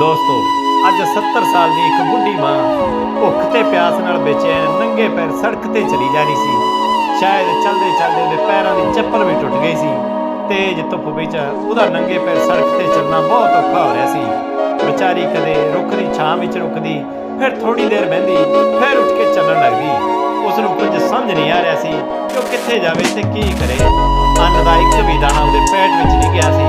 ਦੋਸਤੋ, ਅੱਜ 70 ਸਾਲ ਦੀ ਇੱਕ ਬੁੱਢੀ ਮਾਂ ਭੁੱਖ ਤੇ ਪਿਆਸ ਨਾਲ ਬੇਚੈਨ ਨੰਗੇ ਪੈਰ ਸੜਕ ਤੇ ਚਲੀ ਜਾ ਰਹੀ ਸੀ। ਸ਼ਾਇਦ ਚੱਲਦੇ ਚਲਦੇ ਉਹਦੇ ਪੈਰਾਂ ਦੀ ਚੱਪਲ ਵੀ ਟੁੱਟ ਗਈ ਸੀ। ਤੇਜ਼ ਧੁੱਪ ਵਿੱਚ ਉਹਦਾ ਨੰਗੇ ਪੈਰ ਸੜਕ ਤੇ ਚੱਲਣਾ ਬਹੁਤ ਔਖਾ ਹੋ ਰਿਹਾ ਸੀ। ਵਿਚਾਰੀ ਕਦੇ ਰੁੱਖ ਦੀ ਛਾਂ ਵਿੱਚ ਰੁਕਦੀ, ਫਿਰ ਥੋੜੀ ਦੇਰ ਬਹਿੰਦੀ, ਫਿਰ ਉੱਠ ਕੇ ਚੱਲਣ ਲੱਗਦੀ। ਉਸ ਨੂੰ ਕੁਝ ਸਮਝ ਨਹੀਂ ਆ ਰਿਹਾ ਸੀ ਕਿ ਉਹ ਕਿੱਥੇ ਜਾਵੇ ਤੇ ਕੀ ਕਰੇ। ਅੰਨ ਦਾ ਇੱਕ ਵੀ ਦਾਣਾ ਉਹਦੇ ਪੇਟ ਵਿੱਚ ਨਹੀਂ ਗਿਆ ਸੀ।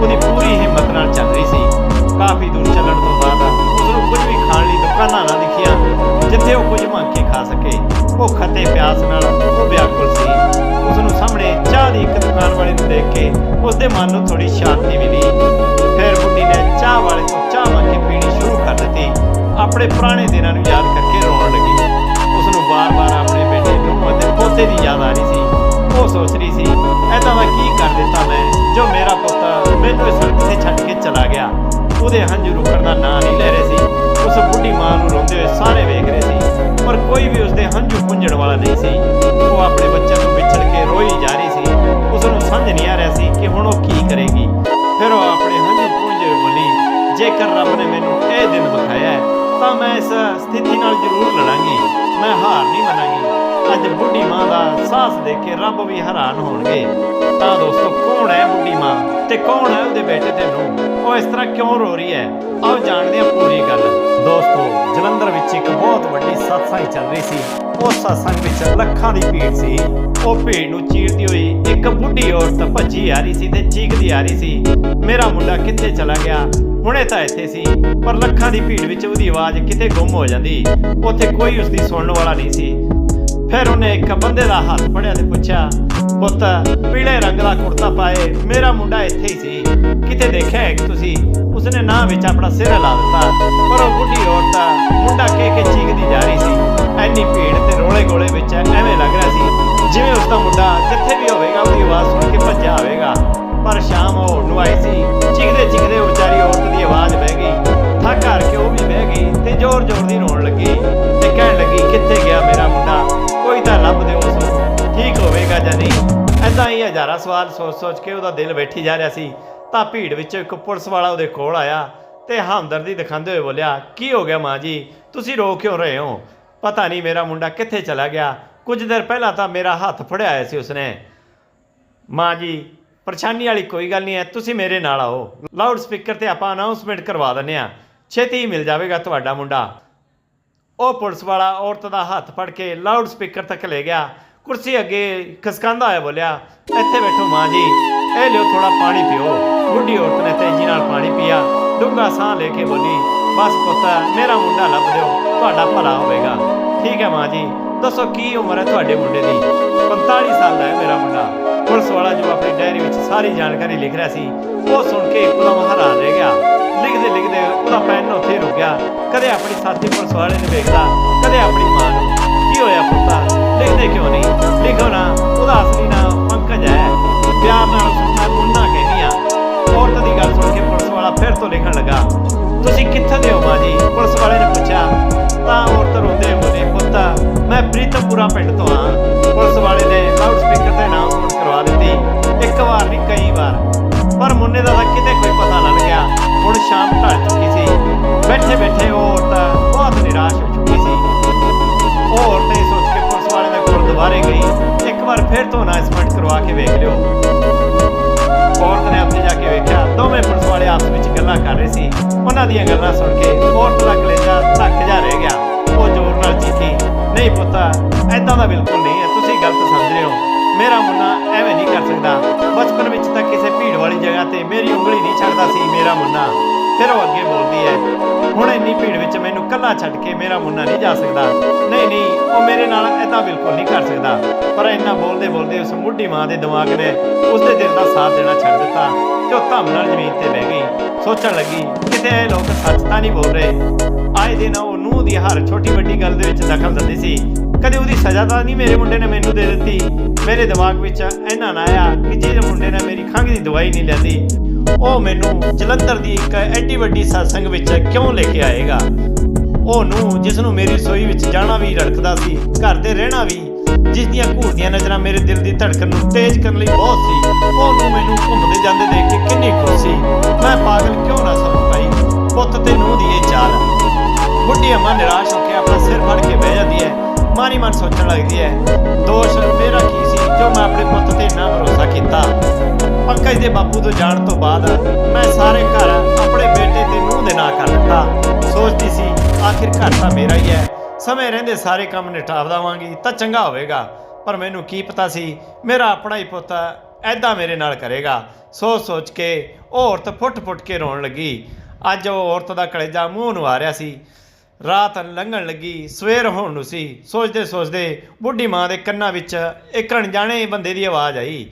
ਉਹਦੀ ਪੂਰੀ ਹਿੰਮਤ ਨਾਲ ਚੱਲ ਰਹੀ ਸੀ। ਕਾਫੀ ਦੂਰ ਚੱਲਣ ਤੋਂ ਬਾਅਦ ਉਸ ਨੂੰ ਕੁਝ ਵੀ ਖਾਣ ਲਈ ਦੁਕਾਨਾਂ ਨਾ ਦਿਖੀਆਂ, ਜਿੱਥੇ ਉਹ ਕੁਝ ਮੰਗ ਕੇ ਖਾ ਸਕੇ। ਭੁੱਖ ਅਤੇ ਪਿਆਸ ਨਾਲ ਉਹ ਵਿਆਕੁਲ ਸੀ। ਉਸ ਨੂੰ ਸਾਹਮਣੇ ਚਾਹ ਦੀ ਇੱਕ ਦੁਕਾਨ ਵਾਲੇ ਨੂੰ ਦੇਖ ਕੇ ਉਸ ਦੇ ਮਨ ਨੂੰ ਥੋੜੀ ਸ਼ਾਂਤੀ ਮਿਲੀ। ਫਿਰ ਬੁੱਢੀ ਨੇ ਚਾਹ ਵਾਲੇ ਤੋਂ ਚਾਹ ਮੰਗ ਕੇ ਪੀਣੀ ਸ਼ੁਰੂ ਕਰ ਦਿੱਤੀ। ਆਪਣੇ ਪੁਰਾਣੇ ਦਿਨਾਂ ਨੂੰ ਯਾਦ ਕਰਕੇ ਰੋਣ ਲੱਗੀ। ਉਸ ਨੂੰ ਵਾਰ-ਵਾਰ ਆਪਣੇ ਬੇਟੇ ਨੂੰ ਅਤੇ ਪੋਤੇ ਦੀ ਯਾਦ ਆ ਰਹੀ ਸੀ। ਉਹ ਸੋਚ ਰਹੀ ਸੀ ਐਦਾਂ ਦਾ ਕੀ ਕਰ ਦਿੱਤਾ ਮੈਂ? ਜੋ ਮੇਰਾ ਪੁੱਤ ਮੈਨੂੰ ਇਸ ਸੜਕ ਤੇ ਛੱਡ ਕੇ ਚਲਾ ਗਿਆ। ਉਹਦੇ ਹੰਝੂ ਰੁਕਣ ਦਾ ਨਾਂ ਨਹੀਂ ਲੈ ਰਹੇ ਸੀ। ਉਸ ਬੁੱਢੀ ਮਾਂ ਨੂੰ ਰੋਂਦੇ ਹੋਏ ਸਾਰੇ ਵੇਖ ਰਹੇ ਸੀ। ਪਰ ਕੋਈ ਵੀ ਉਸਦੇ ਹੰਝੂ ਪੁੰਝਣ ਵਾਲਾ ਨਹੀਂ ਸੀ। ਉਹ ਆਪਣੇ ਬੱਚੇ ਤੋਂ ਵਿਛੜ ਕੇ ਰੋਈ ਜਾ ਰਹੀ ਸੀ। ਉਸ ਨੂੰ ਸਮਝ ਨਹੀਂ ਆ ਰਿਹਾ ਸੀ ਕਿ ਹੁਣ ਉਹ ਕੀ ਕਰੇਗੀ। ਫਿਰ ਉਹ ਆਪਣੇ ਹੰਝੂ ਪੁੰਝੇ ਬੋਲੀ, ਜੇਕਰ ਰੱਬ ਨੇ ਮੈਨੂੰ ਇਹ ਦਿਨ ਵਿਖਾਇਆ ਤਾਂ ਮੈਂ ਇਸ ਸਥਿਤੀ ਨਾਲ ਜ਼ਰੂਰ ਲੜਾਂਗੀ। ਮੈਂ ਹਾਰ ਨਹੀਂ ਮੰਨਾਂਗੀ। ਅੱਜ ਬੁੱਢੀ ਮਾਂ ਦਾ ਸਾਹਸ ਦੇਖ ਕੇ ਰੱਬ ਵੀ ਹੈਰਾਨ ਹੋਣਗੇ। ਤਾਂ ਦੋਸਤੋ, ਕੌਣ ਹੈ ਬੁੱਢੀ ਮਾਂ ਤੇ ਕੌਣ ਹੈ ਉਹਦੇ ਬੇਟੇ ਤੇ ਨੂੰ ਉਹ ਇਸ ਤਰ੍ਹਾਂ ਕਿਉਂ ਰੋ ਰਹੀ ਹੈ? ਆਓ ਜਾਣਦੇ ਹਾਂ ਪੂਰੀ ਗੱਲ। ਦੋਸਤੋ, ਜਲੰਧਰ ਵਿੱਚ ਇੱਕ ਬਹੁਤ ਵੱਡੀ ਸਤਸੰਗ ਚੱਲ ਰਹੀ ਸੀ। ਉਸ ਸਤਸੰਗ ਵਿੱਚ ਲੱਖਾਂ ਦੀ ਭੀੜ ਸੀ। ਉਹ ਭੀੜ ਨੂੰ ਚੀਰਦੀ ਹੋਈ ਇੱਕ ਬੁੱਢੀ ਔਰਤ ਭੱਜੀ ਆ ਰਹੀ ਸੀ ਤੇ ਚੀਕਦੀ ਆ ਰਹੀ ਸੀ। ਮੇਰਾ ਮੁੰਡਾ ਕਿੱਥੇ ਚਲਾ ਗਿਆ? ਹੁਣੇ ਤਾਂ ਇੱਥੇ ਸੀ, ਪਰ ਲੱਖਾਂ ਦੀ ਭੀੜ ਵਿੱਚ ਉਹਦੀ ਆਵਾਜ਼ ਕਿਤੇ ਗੁੰਮ ਹੋ ਜਾਂਦੀ। ਉੱਥੇ ਕੋਈ ਉਸਦੀ ਸੁਣਨ ਵਾਲਾ ਨਹੀਂ ਸੀ। ਫਿਰ ਉਹਨੇ ਇੱਕ ਬੰਦੇ ਦਾ ਹੱਥ ਫੜਿਆ ਤੇ ਪੁੱਛਿਆ, ਪੁੱਤ, ਪੀਲੇ ਰੰਗ ਦਾ ਕੁੜਤਾ ਪਾਏ, ਮੇਰਾ ਮੁੰਡਾ ਇੱਥੇ ਹੀ ਸੀ। ਕਿਤੇ ਦੇਖਿਆ ਹੈ ਕਿ ਤੁਸੀਂ? ਉਸਨੇ ਨਾਂ ਵਿੱਚ ਆਪਣਾ ਸਿਰ ਹਿਲਾ ਦਿੱਤਾ, ਪਰ ਉਹ ਬੁੱਢੀ ਔਰਤ ਮੁੰਡਾ ਕਹਿ ਕੇ ਚੀਕਦੀ ਜਾ ਰਹੀ ਸੀ। ਐਨੀ ਭੀੜ ਤੇ ਰੋਲੇ ਗੋਲੇ ਵਿੱਚ ਐਵੇਂ ਲੱਗ ਰਿਹਾ ਸੀ, ਜਿਵੇਂ ਉਸ ਦਾ ਮੁੰਡਾ ਜਿੱਥੇ ਵੀ ਹੋਵੇਗਾ ਉਹਦੀ ਆਵਾਜ਼ ਸੁਣ ਕੇ ਭੱਜਿਆ ਆਵੇਗਾ ਪਰ ਸ਼ਾਮ ਹੋਣ ਨੂੰ ਆਈ ਸੀ ਚੀਕਦੇ ਚੀਕਦੇ ਉਹ ਵਿਚਾਰੀ ਔਰਤ ਦੀ ਆਵਾਜ਼ ਬਹਿ ਗਈ। ਥੱਕ ਹਾਰ ਕੇ ਉਹ ਵੀ ਬਹਿ ਗਈ। ਹਜ਼ਾਰਾਂ ਸਵਾਲ ਸੋਚ-ਸੋਚ ਕੇ ਉਹਦਾ ਦਿਲ ਬੈਠੀ ਜਾ ਰਿਹਾ ਸੀ, ਤਾਂ ਭੀੜ ਵਿੱਚੋਂ ਇੱਕ ਪੁਲਿਸ ਵਾਲਾ ਉਹਦੇ ਕੋਲ ਆਇਆ ਤੇ ਹਮਦਰਦੀ ਦਿਖਾਉਂਦੇ ਹੋਏ ਬੋਲਿਆ, ਕੀ ਹੋ ਗਿਆ ਮਾਂ ਜੀ? ਤੁਸੀਂ ਰੋ ਕਿਉਂ ਰਹੇ ਹੋ? ਪਤਾ ਨਹੀਂ ਮੇਰਾ ਮੁੰਡਾ ਕਿੱਥੇ ਚਲਾ ਗਿਆ। ਕੁਝ ਦੇਰ ਪਹਿਲਾਂ ਤਾਂ ਮੇਰਾ ਹੱਥ ਫੜਿਆ ਹੋਇਆ ਸੀ ਉਸਨੇ। ਮਾਂ ਜੀ, ਪਰੇਸ਼ਾਨੀ ਵਾਲੀ ਕੋਈ ਗੱਲ ਨਹੀਂ ਹੈ, ਤੁਸੀਂ ਮੇਰੇ ਨਾਲ ਆਓ। ਲਾਊਡ ਸਪੀਕਰ ਤੇ ਆਪਾਂ ਅਨਾਉਂਸਮੈਂਟ ਕਰਵਾ ਦਿੰਦੇ ਆ ਛੇਤੀ ਹੀ ਮਿਲ ਜਾਵੇਗਾ ਤੁਹਾਡਾ ਮੁੰਡਾ। ਉਹ ਪੁਲਿਸ ਵਾਲਾ ਔਰਤ ਦਾ ਹੱਥ ਫੜ ਕੇ ਲਾਊਡ ਸਪੀਕਰ ਤੱਕ ਲੈ ਗਿਆ। ਕੁਰਸੀ ਅੱਗੇ ਖਸਕਾਂਦਾ ਹੋਇਆ ਬੋਲਿਆ, ਇੱਥੇ ਬੈਠੋ ਮਾਂ ਜੀ, ਇਹ ਲਿਓ ਥੋੜਾ ਪਾਣੀ ਪੀਓ। ਬੁੱਢੀ ਔਰਤ ਨੇ ਤੇਜ਼ੀ ਨਾਲ ਪਾਣੀ ਪੀਆ, ਡੂੰਘਾ ਸਾਹ ਲੈ ਕੇ ਬੋਲੀ, ਬਸ ਪੁੱਤ, ਮੇਰਾ ਮੁੰਡਾ ਲੱਭ ਦਿਓ, ਤੁਹਾਡਾ ਭਲਾ ਹੋਵੇਗਾ। ਠੀਕ ਹੈ ਮਾਂ ਜੀ, ਦੱਸੋ ਕੀ ਉਮਰ ਹੈ ਤੁਹਾਡੇ ਮੁੰਡੇ ਦੀ? 45 ਸਾਲ ਦਾ ਹੈ ਮੇਰਾ ਮੁੰਡਾ। ਪੁਲਿਸ ਵਾਲਾ ਜੋ ਆਪਣੀ ਡਾਇਰੀ ਵਿੱਚ ਸਾਰੀ ਜਾਣਕਾਰੀ ਲਿਖ ਰਿਹਾ ਸੀ, ਉਹ ਸੁਣ ਕੇ ਇੱਕਦਮ ਹੈਰਾਨ ਰਹਿ ਗਿਆ। ਲਿਖਦੇ ਲਿਖਦੇ ਉਹਦਾ ਪੈਨ ਉੱਥੇ ਹੀ ਰੁਕ ਗਿਆ। ਕਦੇ ਆਪਣੀ ਸਾਥੀ ਪੁਲਿਸ ਵਾਲੇ ਨੂੰ ਵੇਖਦਾ, ਕਦੇ ਆਪਣੀ ਮਾਂ ਨੂੰ। ਕੀ ਹੋਇਆ ਪੁੱਤਾ? ਲਿਖਦੇ ਕਿਉਂ ਨਹੀਂ? ਲਿਖੋ ਨਾ ਉਹਦਾ ਅਸਲੀ ਨਾਮ ਪੰਕਜ ਹੈ। ਪਿਆਰ ਨਾਲ ਸੁਣਨਾ ਮੁੰਨਾ ਕਹਿੰਦੀ ਔਰਤ ਦੀ ਗੱਲ ਸੁਣ ਕੇ ਪੁਲਿਸ ਵਾਲਾ ਫਿਰ ਤੋਂ ਲਿਖਣ ਲੱਗਾ, ਤੁਸੀਂ ਕਿੱਥੇ ਦੇ ਹੋ ਮਾਂ ਪੁਲਿਸ ਵਾਲੇ ਨੇ ਪੁੱਛਿਆ, ਤਾਂ ਔਰਤ ਰੋਂਦੇ ਬੋਲੀ, ਪੁੱਤਾ, ਮੈਂ ਪ੍ਰੀਤਮਪੁਰਾ ਪਿੰਡ ਤੋਂ ਆ ਪੁਲਿਸ ਵਾਲੇ ਨੇ ਲਾਊਡ ਸਪੀਕਰ ਤੇ ਅਨਾਉਂਸਮੈਂਟ ਕਰਵਾ ਦਿੱਤੀ, ਇੱਕ ਵਾਰ ਨਹੀਂ, ਕਈ ਵਾਰ। ਪਰ ਮੁੰਨੇ ਦਾ ਤਾਂ ਕਿਤੇ ਕੋਈ ਪਤਾ ਨਾ ਲੱਗਿਆ ਹੁਣ ਸ਼ਾਮ ਢਲ ਚੁੱਕੀ ਸੀ। ਬੈਠੇ ਬੈਠੇ ਉਹ ਔਰਤ ਬਹੁਤ ਨਿਰਾਸ਼ ਹੋ ਉਹਨਾਂ ਦੀਆਂ ਗੱਲਾਂ ਸੁਣ ਕੇ ਔਰਤ ਦਾ ਕਲੇਜਾ ਧੱਕ ਜਾ ਰਹਿ ਗਿਆ। ਉਹ ਜ਼ੋਰ ਨਾਲ ਚੀਖੀ ਨਹੀਂ ਪੁੱਤਾ ਐਦਾਂ ਦਾ ਬਿਲਕੁਲ ਨਹੀਂ ਹੈ, ਤੁਸੀਂ ਗਲਤ ਸਮਝ ਰਹੇ ਹੋ। ਮੇਰਾ ਮੁੰਨਾ ਐਵੇਂ ਨਹੀਂ ਕਰ ਸਕਦਾ। ਬਚਪਨ ਵਿੱਚ ਤਾਂ ਕਿਸੇ ਭੀੜ ਵਾਲੀ ਜਗ੍ਹਾ ਤੇ ਮੇਰੀ ਉਂਗਲੀ ਨਹੀਂ ਛੱਡਦਾ ਸੀ ਮੇਰਾ ਮੁੰਨਾ ਫਿਰ ਉਹ ਅੱਗੇ ਬੋਲਦੀ ਹੈ, ਹੁਣ ਇੰਨੀ ਭੀੜ ਵਿੱਚ ਮੈਨੂੰ ਕੱਲਾ ਛੱਡ ਕੇ ਮੇਰਾ ਮੁੰਨਾ ਨਹੀਂ ਜਾ ਸਕਦਾ। ਨਹੀਂ ਨਹੀਂ, ਉਹ ਮੇਰੇ ਨਾਲ ਐਦਾਂ ਬਿਲਕੁਲ ਨਹੀਂ ਕਰ ਸਕਦਾ। ਪਰ ਇੰਨਾ ਬੋਲਦੇ ਬੋਲਦੇ ਉਸ ਮੁੱਢੀ ਮਾਂ ਦੇ ਦਿਮਾਗ ਨੇ ਉਸਦੇ ਦਿਲ ਦਾ ਸਾਥ ਦੇਣਾ ਛੱਡ ਦਿੱਤਾ ਤੇ ਉਹ ਧੰਮ ਨਾਲ ਜ਼ਮੀਨ ਤੇ ਬਹਿ ਗਈ। ਸੋਚਣ ਲੱਗੀ, ਕਿਤੇ ਲੋਕ ਸੱਚ ਤਾਂ ਨਹੀਂ ਬੋਲ ਰਹੇ। ਆਏ ਦਿਨ ਉਹ ਨੂੰਹ ਦੀ ਹਰ ਛੋਟੀ ਵੱਡੀ ਗੱਲ ਦੇ ਵਿੱਚ ਦਖਲ ਦਿੰਦੀ ਸੀ। ਕਦੇ ਉਹਦੀ ਸਜ਼ਾ ਤਾਂ ਨਹੀਂ ਮੇਰੇ ਮੁੰਡੇ ਨੇ ਮੈਨੂੰ ਦੇ ਦਿੱਤੀ। ਮੇਰੇ ਦਿਮਾਗ ਵਿੱਚ ਇਹਨਾਂ ਨਾ ਆਇਆ ਕਿ ਜਿਹੜੇ ਮੁੰਡੇ ਨੇ ਮੇਰੀ ਖੰਘ ਦੀ ਦਵਾਈ ਨਹੀਂ ਲੈਂਦੀ ਉਹ ਮੈਨੂੰ ਜਲੰਧਰ ਦੀ ਇੱਕ ਐਡੀ ਵੱਡੀ satsang ਵਿੱਚ ਕਿਉਂ ਲੈ ਕੇ ਆਏਗਾ? ਉਹ ਨੂੰ ਜਿਸ ਨੂੰ ਮੇਰੀ ਸੋਈ ਵਿੱਚ ਜਾਣਾ ਵੀ ਰੜਕਦਾ ਸੀ, ਘਰ ਤੇ ਰਹਿਣਾ ਵੀ ਜਿਸ ਦੀਆਂ ਘੂਰਦੀਆਂ ਨਜ਼ਰਾਂ ਮੇਰੇ ਦਿਲ ਦੀ ਧੜਕਣ ਨੂੰ ਤੇਜ਼ ਕਰਨ ਲਈ ਬਹੁਤ ਸੀ ਉਹ ਮੈਨੂੰ ਘੁੰਮਦੇ ਜਾਂਦੇ ਦੇਖ ਕੇ ਕਿੰਨੀ ਖੁਸ਼ ਸੀ। ਮੈਂ ਪਾਗਲ ਕਿਉਂ ਨਾ ਸਮਝ ਪਾਈ? ਪੁੱਤ ਤੇ ਨੂੰ ਬੁੱਢੀ ਅੰਮਾ ਨਿਰਾਸ਼ ਹੋ ਕੇ ਆਪਣਾ ਸਿਰ ਫੜ ਕੇ ਬਹਿ ਜਾਂਦੀ ਹੈ। ਮਾਨੀ ਮਨ ਸੋਚਣ ਲੱਗਦੀ ਹੈ, ਦੋਸ਼ ਮੇਰਾ ਕੀ ਸੀ ਜੋ ਮੈਂ ਆਪਣੇ ਪੁੱਤ ਤੇ ਇੰਨਾ ਭਰੋਸਾ ਕੀਤਾ? ਪੰਕਜ ਦੇ ਬਾਪੂ ਤੋਂ ਜਾਣ ਤੋਂ ਬਾਅਦ ਮੈਂ ਸਾਰੇ ਘਰ ਆਪਣੇ ਬੇਟੇ ਤੇ ਨੂੰਹ ਦੇ ਨਾਂ ਕਰ ਦਿੱਤਾ। ਸੋਚਦੀ ਸੀ, ਆਖਿਰ ਘਰ ਤਾਂ ਮੇਰਾ ਹੀ ਹੈ। ਸਮੇਂ ਰਹਿੰਦੇ ਸਾਰੇ ਕੰਮ ਨਿਪਟਾ ਦੇਵਾਂਗੀ ਤਾਂ ਚੰਗਾ ਹੋਵੇਗਾ। ਪਰ ਮੈਨੂੰ ਕੀ ਪਤਾ ਸੀ, ਮੇਰਾ ਆਪਣਾ ਹੀ ਪੁੱਤ ਐਦਾਂ ਮੇਰੇ ਨਾਲ ਕਰੇਗਾ। ਸੋਚ ਸੋਚ ਕੇ ਉਹ ਔਰਤ ਫੁੱਟ-ਫੁੱਟ ਕੇ ਰੋਣ ਲੱਗੀ। ਅੱਜ ਉਹ ਔਰਤ ਦਾ ਕਲੇਜਾ ਮੂੰਹ ਨੂੰ ਆ ਰਿਹਾ ਸੀ। ਰਾਤ ਲੰਘਣ ਲੱਗੀ, ਸਵੇਰ ਹੋਣ ਨੂੰ ਸੀ। ਸੋਚਦੇ ਸੋਚਦੇ ਬੁੱਢੀ ਮਾਂ ਦੇ ਕੰਨਾਂ ਵਿੱਚ ਇੱਕ ਅਣਜਾਣੇ ਬੰਦੇ ਦੀ ਆਵਾਜ਼ ਆਈ।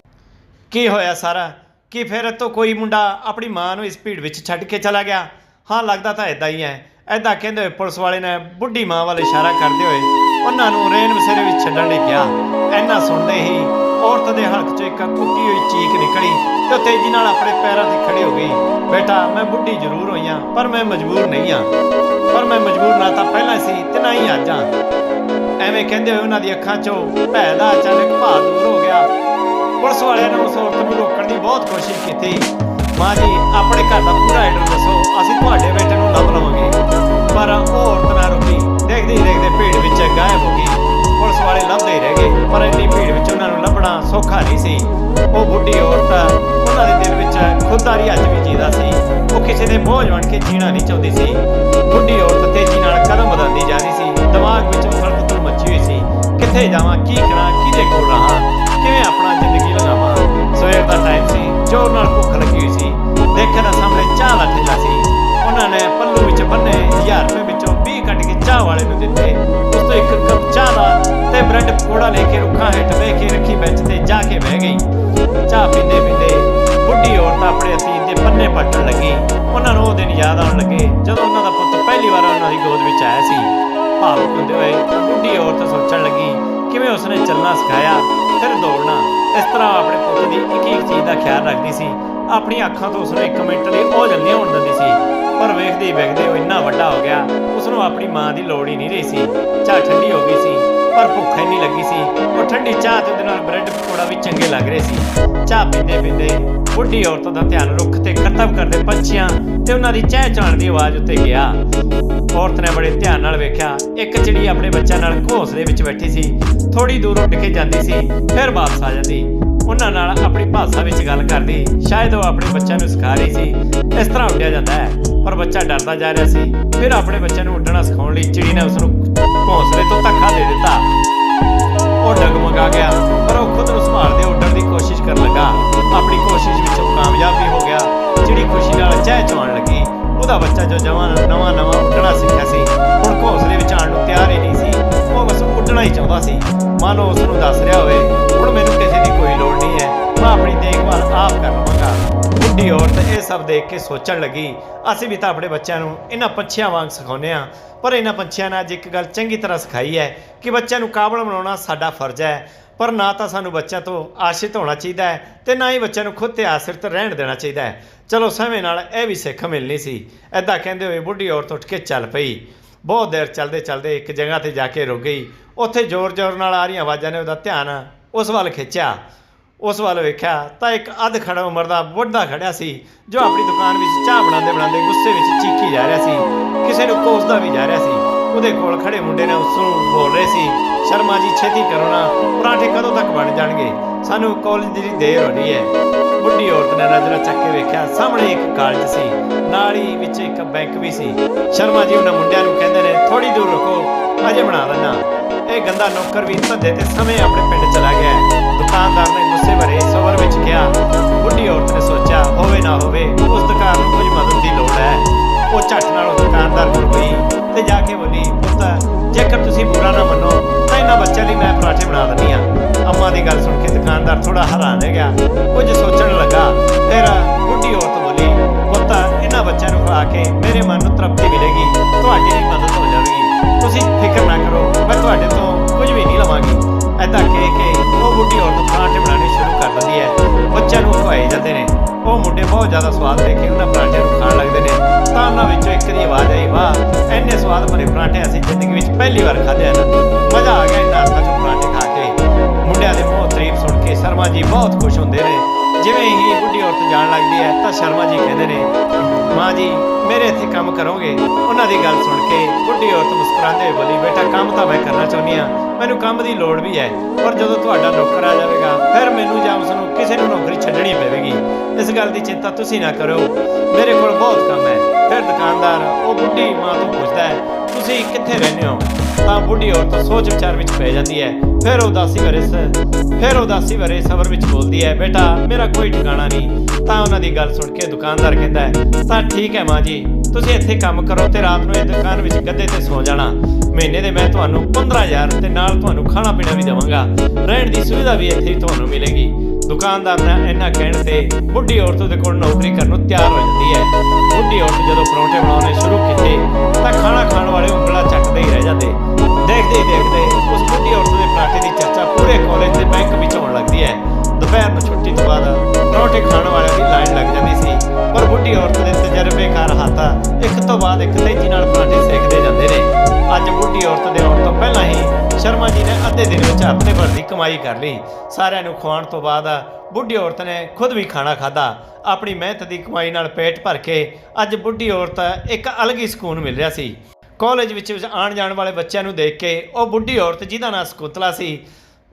ਕੀ ਹੋਇਆ ਸਾਰਾ? ਕਿ ਫਿਰ ਤੋਂ ਕੋਈ ਮੁੰਡਾ ਆਪਣੀ ਮਾਂ ਨੂੰ ਇਸ ਭੀੜ ਵਿੱਚ ਛੱਡ ਕੇ ਚਲਾ ਗਿਆ? ਹਾਂ, ਲੱਗਦਾ ਤਾਂ ਇਦਾਂ ਹੀ ਹੈ। ਐਦਾਂ ਕਹਿੰਦੇ ਹੋਏ ਪੁਲਿਸ ਵਾਲੇ ਨੇ ਬੁੱਢੀ ਮਾਂ ਵੱਲ ਇਸ਼ਾਰਾ ਕਰਦੇ ਹੋਏ ਉਹਨਾਂ ਨੂੰ ਰੇਨ ਵਸੇਰੇ ਵਿੱਚ ਛੱਡਣ ਲਈ ਕਿਹਾ। ਐਨਾ ਸੁਣਦੇ ਹੀ ਔਰਤ ਦੇ ਹਲਕ 'ਚੋਂ ਇੱਕ ਕੁੱਟੀ ਹੋਈ ਚੀਕ ਨਿਕਲੀ ਤੇ ਤੇਜ਼ੀ ਨਾਲ ਆਪਣੇ ਪੈਰਾਂ ਤੇ ਖੜੀ ਹੋ ਗਈ। ਬੇਟਾ, ਮੈਂ ਬੁੱਢੀ ਜ਼ਰੂਰ ਹੋਈ ਹਾਂ ਪਰ ਮੈਂ ਮਜਬੂਰ ਨਹੀਂ ਹਾਂ ਪਰ ਮੈਂ ਮਜਬੂਰ ਨਾ ਤਾਂ ਪਹਿਲਾਂ ਸੀ ਤੇ ਨਾ ਹੀ ਅੱਜ ਹਾਂ ਐਵੇਂ ਕਹਿੰਦੇ ਹੋਏ ਉਹਨਾਂ ਦੀ ਅੱਖਾਂ 'ਚੋਂ ਭੈ ਦਾ ਅਚਾਨਕ ਭਾਅ ਦੂਰ ਹੋ ਗਿਆ। ਪੁਲਿਸ ਵਾਲਿਆਂ ਨੇ ਉਸ ਔਰਤ ਨੂੰ ਰੋਕਣ ਦੀ ਬਹੁਤ ਕੋਸ਼ਿਸ਼ ਕੀਤੀ। ਮਾਂ ਜੀ, ਆਪਣੇ ਘਰ ਦਾ ਪੂਰਾ ਐਡਰੈਸ ਦੱਸੋ, ਅਸੀਂ ਤੁਹਾਡੇ ਬੇਟੇ ਨੂੰ ਲੱਭ ਲਵਾਂਗੇ। ਪਰ ਉਹ ਔਰਤ ਨਾ ਰੁਕੀ। ਦੇਖਦੀ ਦੇਖਦੇ ਭੀੜ ਵਿੱਚ ਗਾਇਬ ਹੋ ਗਈ। ਪੁਲਿਸ ਵਾਲੇ ਲੱਭਦੇ ਰਹਿ ਗਏ, ਪਰ ਇੰਨੀ ਭੀੜ ਵਿੱਚ ਉਹਨਾਂ ਨੂੰ ਲੱਭਣਾ ਸੌਖਾ ਨਹੀਂ ਸੀ। ਉਹ ਬੁੱਢੀ ਔਰਤ ਉਹਨਾਂ ਦੇ ਦਿਲ ਵਿੱਚ ਖੁਦਦਾਰੀ ਅੱਜ ਵੀ ਜੀਦਾ ਸੀ। ਉਹ ਕਿਸੇ ਦੇ ਬੋਝ ਬਣ ਕੇ ਜੀਣਾ ਨਹੀਂ ਚਾਹੁੰਦੀ ਸੀ। ਬੁੱਢੀ ਔਰਤ ਤੇਜ਼ੀ ਨਾਲ ਕਦਮ ਵਧਾਉਂਦੀ ਜਾ ਰਹੀ ਸੀ। ਦਿਮਾਗ ਵਿੱਚ ਉਥਲ-ਪੁਥਲ ਮੱਚੀ ਹੋਈ ਸੀ। ਕਿੱਥੇ ਜਾਵਾਂ, ਕੀ ਕਰਾਂ, ਕਿਹਦੇ ਕੋਲ ਰਹਾਂ? ਕਿਵੇਂ ਆਪਣਾ ਜ਼ਿੰਦਗੀ ਲਗਾਵਾਂ? ਸਵੇਰ ਦਾ ਟਾਈਮ ਸੀ। ਜ਼ੋਰ ਨਾਲ ਭੁੱਖ ਲੱਗੀ ਹੋਈ ਸੀ। ਦੇਖਣ ਤਾਂ ਸਾਹਮਣੇ ਚਾਹ ਦਾ ਠੇਲਾ ਸੀ। ਉਹਨਾਂ ਨੇ ਪੱਲੂ ਵਿੱਚ ਬੰਨੇ 1000 ਰੁਪਏ ਵਿੱਚੋਂ 20 ਕੱਢ ਕੇ ਚਾਹ ਵਾਲੇ ਨੂੰ ਦਿੱਤੇ। ਉਸ ਤੋਂ ਇੱਕ ਕੱਪ ਚਾਹ ਦਾ ਤੇ ਬ੍ਰੈਡ ਪਕੌੜਾ ਲੈ ਕੇ ਰੁੱਖਾਂ ਹੇਠ ਬਹਿ ਕੇ ਰੱਖੀ ਬੈਂਚ ਤੇ ਜਾ ਕੇ ਬਹਿ ਗਈ। ਚਾਹ ਪੀਂਦੇ ਪੀਂਦੇ ਬੁੱਢੀ ਔਰਤ ਆਪਣੇ ਅਤੀਤ ਦੇ ਪੰਨੇ ਪੱਟਣ ਲੱਗੀ। ਉਹਨਾਂ ਨੂੰ ਉਹ ਦਿਨ ਯਾਦ ਆਉਣ ਲੱਗੇ ਜਦੋਂ ਉਹਨਾਂ ਦਾ ਪੁੱਤ ਪਹਿਲੀ ਵਾਰ ਉਹਨਾਂ ਦੀ ਗੋਦ ਵਿੱਚ ਆਇਆ ਸੀ। ਭਾਵੁਕ ਹੁੰਦੇ ਹੋਏ ਬੁੱਢੀ ਔਰਤ ਸੋਚਣ ਲੱਗੀ, ਕਿਵੇਂ ਉਸਨੇ ਚੱਲਣਾ ਸਿਖਾਇਆ? ਫਿਰ ਦੌੜਨਾ। ਇਸ ਤਰ੍ਹਾਂ ਆਪਣੇ ਪੁੱਤ ਦੀ ਇੱਕ ਇੱਕ ਚੀਜ਼ ਦਾ ਖਿਆਲ ਰੱਖਦੀ ਸੀ। ਆਪਣੀਆਂ ਅੱਖਾਂ ਤੋਂ ਉਸਨੂੰ ਇੱਕ ਮਿੰਟ ਲਈ ਓਝਲ ਨਹੀਂ ਹੋਣ ਦਿੰਦੀ ਸੀ। ਪਰ ਵੇਖਦੇ ਹੀ ਵੇਖਦੇ ਉਹ ਇੰਨਾ ਵੱਡਾ ਹੋ ਗਿਆ, ਉਸਨੂੰ ਆਪਣੀ ਮਾਂ ਦੀ ਲੋੜ ਹੀ ਨਹੀਂ ਰਹੀ ਸੀ। ਚਾਹ ਠੰਡੀ ਹੋ ਗਈ ਸੀ, ਪਰ ਭੁੱਖ ਹੀ ਨਹੀਂ ਲੱਗੀ ਸੀ। ਉਹ ਠੰਡੀ ਚਾਹ ਤੇ ਉਹਦੇ ਨਾਲ ਬ੍ਰੈਡ ਪਕੌੜਾ ਵੀ ਚੰਗੇ ਲੱਗ ਰਹੇ ਸੀ। ਚਾਹ ਪੀਂਦੇ ਪੀਂਦੇ ਬੁੱਢੀ ਔਰਤ ਦਾ ਧਿਆਨ ਰੁੱਖ ਤੇ ਕਰਤਬ ਕਰਦੇ ਪੰਛੀਆਂ ਤੇ ਉਹਨਾਂ ਦੀ ਚਹਿ ਚਾਣ ਦੀ ਆਵਾਜ਼ ਉੱਤੇ ਗਿਆ। ਔਰਤ ਨੇ ਬੜੇ ਧਿਆਨ ਨਾਲ ਵੇਖਿਆ, ਇੱਕ ਚਿੜੀ ਆਪਣੇ ਬੱਚਿਆਂ ਨਾਲ ਘੋਂਸਲੇ ਵਿੱਚ ਬੈਠੀ ਸੀ। ਥੋੜੀ ਦੂਰ ਉੱਡ ਕੇ ਜਾਂਦੀ ਸੀ, ਫਿਰ ਵਾਪਸ ਆ ਜਾਂਦੀ। ਉਹਨਾਂ ਨਾਲ ਆਪਣੀ ਭਾਸ਼ਾ ਵਿੱਚ ਗੱਲ ਕਰਦੀ ਸ਼ਾਇਦ ਉਹ ਆਪਣੇ ਬੱਚਿਆਂ ਨੂੰ ਸਿਖਾ ਰਹੀ ਸੀ। ਇਸ ਤਰ੍ਹਾਂ ਉੱਡਿਆ ਜਾਂਦਾ ਹੈ। ਪਰ ਬੱਚਾ ਡਰਦਾ ਜਾ ਰਿਹਾ ਸੀ। ਫਿਰ ਆਪਣੇ ਬੱਚਿਆਂ ਨੂੰ ਉੱਡਣਾ ਸਿਖਾਉਣ ਲਈ ਚਿੜੀ ਨੇ ਉਸ ਨੂੰ ਘੋਂਸਲੇ ਤੋਂ ਧੱਕਾ ਦੇ ਦਿੱਤਾ। ਉਹ ਡਗਮਗਾ ਗਿਆ, ਪਰ ਉਹ ਖੁਦ ਨੂੰ ਸੰਭਾਲਦੇ ਉੱਡਣ ਦੀ ਕੋਸ਼ਿਸ਼ ਕਰਨ ਲੱਗਾ। ਆਪਣੀ ਕੋਸ਼ਿਸ਼ ਵਿੱਚ ਉਹ ਕਾਮਯਾਬ ਵੀ ਹੋ ਗਿਆ। ਚਿੜੀ ਖੁਸ਼ੀ ਨਾਲ ਚਹਿ ਚਵਾਉਣ ਲੱਗੀ। ਉਹਦਾ ਬੱਚਾ ਜੋ ਜਵਾਨ ਨਵਾਂ ਨਵਾਂ ਉੱਡਣਾ ਸਿੱਖਿਆ ਸੀ। ਹੁਣ ਘੋਂਸਲੇ ਵਿੱਚ ਆਉਣ ਨੂੰ ਤਿਆਰ ਹੀ ਨਹੀਂ ਸੀ। ਉਹ ਬਸ ਉੱਡਣਾ ਹੀ ਚਾਹੁੰਦਾ ਸੀ। ਮਾਨੋ ਉਸ ਨੂੰ ਦੱਸ ਰਿਹਾ ਹੋਵੇ, ਹੁਣ ਮੈਨੂੰ ਮੈਂ ਆਪਣੀ ਦੇਖਭਾਲ ਆਪ ਕਰ ਲਵਾਂਗਾ। ਬੁੱਢੀ ਔਰਤ ਇਹ ਸਭ ਦੇਖ ਕੇ ਸੋਚਣ ਲੱਗੀ, ਅਸੀਂ ਵੀ ਤਾਂ ਆਪਣੇ ਬੱਚਿਆਂ ਨੂੰ ਇਹਨਾਂ ਪੰਛੀਆਂ ਵਾਂਗ ਸਿਖਾਉਂਦੇ ਹਾਂ। ਪਰ ਇਹਨਾਂ ਪੰਛੀਆਂ ਨੇ ਅੱਜ ਇੱਕ ਗੱਲ ਚੰਗੀ ਤਰ੍ਹਾਂ ਸਿਖਾਈ ਹੈ ਕਿ ਬੱਚਿਆਂ ਨੂੰ ਕਾਬਲ ਬਣਾਉਣਾ ਸਾਡਾ ਫਰਜ਼ ਹੈ। ਪਰ ਨਾ ਤਾਂ ਸਾਨੂੰ ਬੱਚਿਆਂ ਤੋਂ ਆਸ਼ਿਤ ਹੋਣਾ ਚਾਹੀਦਾ ਹੈ ਤੇ ਨਾ ਹੀ ਬੱਚਿਆਂ ਨੂੰ ਖੁਦ ਤੇ ਆਸਰਿਤ ਰਹਿਣ ਦੇਣਾ ਚਾਹੀਦਾ ਹੈ। ਚਲੋ ਸਮੇਂ ਨਾਲ ਇਹ ਵੀ ਸਿੱਖ ਮਿਲਣੀ ਸੀ। ਐਦਾਂ ਕਹਿੰਦੇ ਹੋਏ ਬੁੱਢੀ ਔਰਤ ਉੱਠ ਕੇ ਚੱਲ ਪਈ। ਬਹੁਤ ਦੇਰ ਚੱਲਦੇ ਚੱਲਦੇ ਇੱਕ ਜਗ੍ਹਾ ਤੇ ਜਾ ਕੇ ਰੁਕ ਗਈ। ਉੱਥੇ ਜ਼ੋਰ-ਜ਼ੋਰ ਨਾਲ ਆ ਰਹੀਆਂ ਆਵਾਜ਼ਾਂ ਨੇ ਉਹਦਾ ਧਿਆਨ ਉਸ ਵੱਲ ਖਿੱਚਿਆ। ਉਸ ਵੱਲ ਵੇਖਿਆ ਤਾਂ ਇੱਕ ਅੱਧ ਖੜਾ ਉਮਰ ਦਾ ਬੁੱਢਾ ਖੜਿਆ ਸੀ, ਜੋ ਆਪਣੀ ਦੁਕਾਨ ਵਿੱਚ ਚਾਹ ਬਣਾਉਂਦੇ ਬਣਾਉਂਦੇ ਗੁੱਸੇ ਵਿੱਚ ਚੀਖੀ ਜਾ ਰਿਹਾ ਸੀ। ਕਿਸੇ ਨੂੰ ਕੋਸਦਾ ਵੀ ਜਾ ਰਿਹਾ ਸੀ। ਉਹਦੇ ਕੋਲ ਖੜੇ ਮੁੰਡੇ ਨੇ ਉਸ ਨੂੰ ਬੋਲ ਰਹੇ ਸੀ, ਸ਼ਰਮਾ ਜੀ, ਛੇਤੀ ਕਰੋ ਨਾ, ਪਰਾਂਠੇ ਕਦੋਂ ਤੱਕ ਬਣ ਜਾਣਗੇ? ਸਾਨੂੰ ਕਾਲਜ ਦੀ ਦੇਰ ਹੋ ਰਹੀ ਹੈ। ਬੁੱਢੀ ਔਰਤ ਨੇ ਨਜ਼ਰ ਚੱਕ ਕੇ ਵੇਖਿਆ, ਸਾਹਮਣੇ ਇੱਕ ਕਾਲਜ ਸੀ, ਨਾਲ ਹੀ ਵਿੱਚ ਇੱਕ ਬੈਂਕ ਵੀ ਸੀ। ਸ਼ਰਮਾ ਜੀ ਉਹਨਾਂ ਮੁੰਡਿਆਂ ਨੂੰ ਕਹਿੰਦੇ ਨੇ ਥੋੜੀ ਦੂਰ ਰੁਕੋ, ਅਜੇ ਬਣਾ ਲੈਣਾ ਇਹ ਗੰਦਾ ਨੌਕਰ ਵੀ ਧੰਦੇ ਤੇ ਸਮੇਂ ਆਪਣੇ ਪਿੰਡ ਚਲਾ ਗਿਆ। ਸ਼ਰਮਾ ਜੀ ਬਹੁਤ ਖੁਸ਼ ਹੁੰਦੇ ਨੇ। ਜਿਵੇਂ ਹੀ ਬੁੱਢੀ ਔਰਤ ਜਾਣ ਲੱਗਦੀ ਹੈ, ਤਾਂ ਸ਼ਰਮਾ ਜੀ ਕਹਿੰਦੇ ਨੇ, ਮਾਂ ਜੀ, ਮੇਰੇ ਇੱਥੇ ਕੰਮ ਕਰੋਗੇ? ਉਹਨਾਂ ਦੀ ਗੱਲ ਸੁਣ ਕੇ ਬੁੱਢੀ ਔਰਤ ਮੁਸਕਰਾਉਂਦੇ ਹੋਏ ਬੋਲੀ, ਬੇਟਾ, ਕੰਮ ਤਾਂ ਮੈਂ ਕਰਨਾ ਚਾਹੁੰਦੀ ਆ ਮੈਨੂੰ ਕੰਮ ਦੀ ਲੋੜ ਵੀ ਹੈ। ਪਰ ਜਦੋਂ ਤੁਹਾਡਾ ਨੌਕਰ ਆ ਜਾਵੇਗਾ, ਫਿਰ ਮੈਨੂੰ ਜਾਂ ਉਸ ਨੂੰ ਕਿਸੇ ਨੂੰ ਨੌਕਰੀ ਛੱਡਣੀ ਪਵੇਗੀ। ਇਸ ਗੱਲ ਦੀ ਚਿੰਤਾ ਤੁਸੀਂ ਨਾ ਕਰੋ। ਮੇਰੇ ਕੋਲ ਬਹੁਤ ਕੰਮ ਹੈ। ਫਿਰ ਦੁਕਾਨਦਾਰ, ਉਹ ਬੁੱਢੀ ਮਾਂ ਤੋਂ ਪੁੱਛਦਾ ਹੈ, ਤੁਸੀਂ ਕਿੱਥੇ ਰਹਿੰਦੇ ਹੋ? ਤਾਂ ਬੁੱਢੀ ਔਰਤ ਸੋਚ ਵਿਚਾਰ ਵਿੱਚ ਪੈ ਜਾਂਦੀ ਹੈ। ਫਿਰ ਉਦਾਸੀ ਭਰੇ ਫਿਰ ਉਦਾਸੀ ਭਰੇ ਸਬਰ ਵਿੱਚ ਬੋਲਦੀ ਹੈ, ਬੇਟਾ, ਮੇਰਾ ਕੋਈ ਠਿਕਾਣਾ ਨਹੀਂ। ਤਾਂ ਉਹਨਾਂ ਦੀ ਗੱਲ ਸੁਣ ਕੇ ਦੁਕਾਨਦਾਰ ਕਹਿੰਦਾ ਹੈ, ਤਾਂ ਠੀਕ ਹੈ ਮਾਂ ਜੀ, ਤੁਸੀਂ ਇੱਥੇ ਕੰਮ ਕਰੋ ਤੇ ਰਾਤ ਨੂੰ ਇਹ ਦੁਕਾਨ ਵਿੱਚ ਗੱਦੇ ਤੇ ਸੌ ਜਾਣਾ। ਮਹੀਨੇ ਦੇ ਮੈਂ ਤੁਹਾਨੂੰ 15000 ਤੇ ਨਾਲ ਤੁਹਾਨੂੰ ਖਾਣਾ ਪੀਣਾ ਵੀ ਦੇਵਾਂਗਾ। ਰਹਿਣ ਦੀ ਸੁਵਿਧਾ ਵੀ ਇੱਥੇ ਹੀ ਤੁਹਾਨੂੰ ਮਿਲੇਗੀ। ਦੁਕਾਨਦਾਰ ਨੇ ਇੰਨਾ ਕਹਿਣ ਤੇ ਬੁੱਢੀ ਔਰਤ ਦੇ ਕੋਲ ਨੌਕਰੀ ਕਰਨ ਨੂੰ ਤਿਆਰ ਹੋ ਜਾਂਦੀ ਹੈ। ਬੁੱਢੀ ਔਰਤ ਜਦੋਂ ਪਰੌਂਠੇ ਬਣਾਉਣੇ ਸ਼ੁਰੂ ਕੀਤੇ, ਤਾਂ ਖਾਣਾ ਖਾਣ ਵਾਲੇ ਉਂਗਲਾ ਚੱਕਦੇ ਹੀ ਰਹਿ ਜਾਂਦੇ। ਦੇਖਦੇ ਹੀ ਦੇਖਦੇ ਉਸ ਬੁੱਢੀ ਔਰਤ ਦੇ ਪਰਾਠੇ ਦੀ ਚਰਚਾ ਪੂਰੇ ਕਾਲਜ ਦੇ ਬੈਂਕ ਵਿੱਚ ਹੋਣ ਲੱਗਦੀ ਹੈ। ਦੁਪਹਿਰ ਨੂੰ ਛੁੱਟੀ ਤੋਂ ਬਾਅਦ ਪਰੌਂਠੇ ਖਾਣ ਵਾਲਿਆਂ ਦੀ ਲਾਈਨ ਲੱਗ ਜਾਂਦੀ ਸੀ। ਪਰ ਬੁੱਢੀ ਔਰਤ ਦੇ ਤਜਰਬੇਕਾਰ ਹੱਥ ਇੱਕ ਤੋਂ ਬਾਅਦ ਇੱਕ ਤੇਜ਼ੀ ਨਾਲ ਪਰਾਠੇ ਸੇਕਦੇ ਜਾਂਦੇ ਨੇ। ਅੱਜ ਬੁੱਢੀ ਔਰਤ ਦੇ ਆਉਣ ਤੋਂ ਪਹਿਲਾਂ ਹੀ ਸ਼ਰਮਾ ਜੀ ਨੇ ਅੱਧੇ ਦਿਨ ਵਿੱਚ ਆਪਣੇ ਘਰ ਦੀ ਕਮਾਈ ਕਰ ਲਈ। ਸਾਰਿਆਂ ਨੂੰ ਖਵਾਉਣ ਤੋਂ ਬਾਅਦ ਬੁੱਢੀ ਔਰਤ ਨੇ ਖੁਦ ਵੀ ਖਾਣਾ ਖਾਦਾ ਆਪਣੀ ਮਿਹਨਤ ਦੀ ਕਮਾਈ ਨਾਲ ਪੇਟ ਭਰ ਕੇ ਅੱਜ ਬੁੱਢੀ ਔਰਤ ਇੱਕ ਅਲੱਗ ਹੀ ਸਕੂਨ ਮਿਲ ਰਿਹਾ ਸੀ। ਕਾਲਜ ਵਿੱਚ ਆਉਣ ਜਾਣ ਵਾਲੇ ਬੱਚਿਆਂ ਨੂੰ ਦੇਖ ਕੇ ਉਹ ਬੁੱਢੀ ਔਰਤ ਜਿਹਦਾ ਨਾਂ ਸਕੁੰਤਲਾ ਸੀ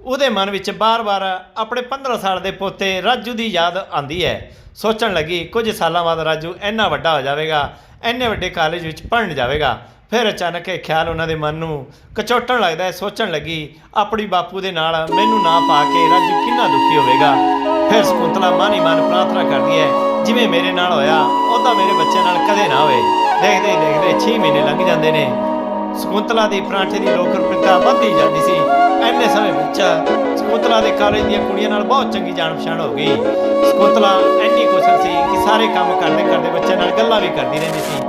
ਉਹਦੇ ਮਨ ਵਿੱਚ ਬਾਰ-ਬਾਰ ਆਪਣੇ 15 ਸਾਲ ਦੇ ਪੋਤੇ ਰਾਜੂ ਦੀ ਯਾਦ ਆਂਦੀ ਹੈ। ਸੋਚਣ ਲੱਗੀ, ਕੁਝ ਸਾਲਾਂ ਬਾਅਦ ਰਾਜੂ ਇੰਨਾ ਵੱਡਾ ਹੋ ਜਾਵੇਗਾ, ਇੰਨੇ ਵੱਡੇ ਕਾਲਜ ਵਿੱਚ ਪੜ੍ਹਨ ਜਾਵੇਗਾ। ਫਿਰ ਅਚਾਨਕ ਇਹ ਖਿਆਲ ਉਹਨਾਂ ਦੇ ਮਨ ਨੂੰ ਕਚੋਟਣ ਲੱਗਦਾ ਹੈ। ਸੋਚਣ ਲੱਗੀ, ਆਪਣੀ ਬਾਪੂ ਦੇ ਨਾਲ ਮੈਨੂੰ ਨਾ ਪਾ ਕੇ ਰਾਜੂ ਕਿੰਨਾ ਦੁਖੀ ਹੋਵੇਗਾ। ਫਿਰ ਸਕੁੰਤਲਾ ਮਨ ਹੀ ਮਨ ਪ੍ਰਾਰਥਨਾ ਕਰਦੀ ਹੈ, ਜਿਵੇਂ ਮੇਰੇ ਨਾਲ ਹੋਇਆ ਉਹਦਾ ਮੇਰੇ ਬੱਚੇ ਨਾਲ ਕਦੇ ਨਾ ਹੋਵੇ। ਦੇਖਦੇ ਹੀ ਦੇਖਦੇ 6 ਮਹੀਨੇ ਲੰਘ ਜਾਂਦੇ ਨੇ। ਸਕੁੰਤਲਾ ਦੀ ਪਰਾਂਠੇ ਦੀ ਲੋਕਪ੍ਰਿਯਤਾ ਵੱਧਦੀ ਜਾਂਦੀ ਸੀ। ਐਨੇ ਸਮੇਂ ਵਿੱਚ ਸਕੁੰਤਲਾ ਦੇ ਕਾਲਜ ਦੀਆਂ ਕੁੜੀਆਂ ਨਾਲ ਬਹੁਤ ਚੰਗੀ ਜਾਣ ਪਛਾਣ ਹੋ ਗਈ। ਸਕੁੰਤਲਾ ਐਨੀ ਕੁਸ਼ਲ ਸੀ ਕਿ ਸਾਰੇ ਕੰਮ ਕਰਦੇ ਕਰਦੇ ਬੱਚਿਆਂ ਨਾਲ ਗੱਲਾਂ ਵੀ ਕਰਦੀ ਰਹਿੰਦੀ ਸੀ।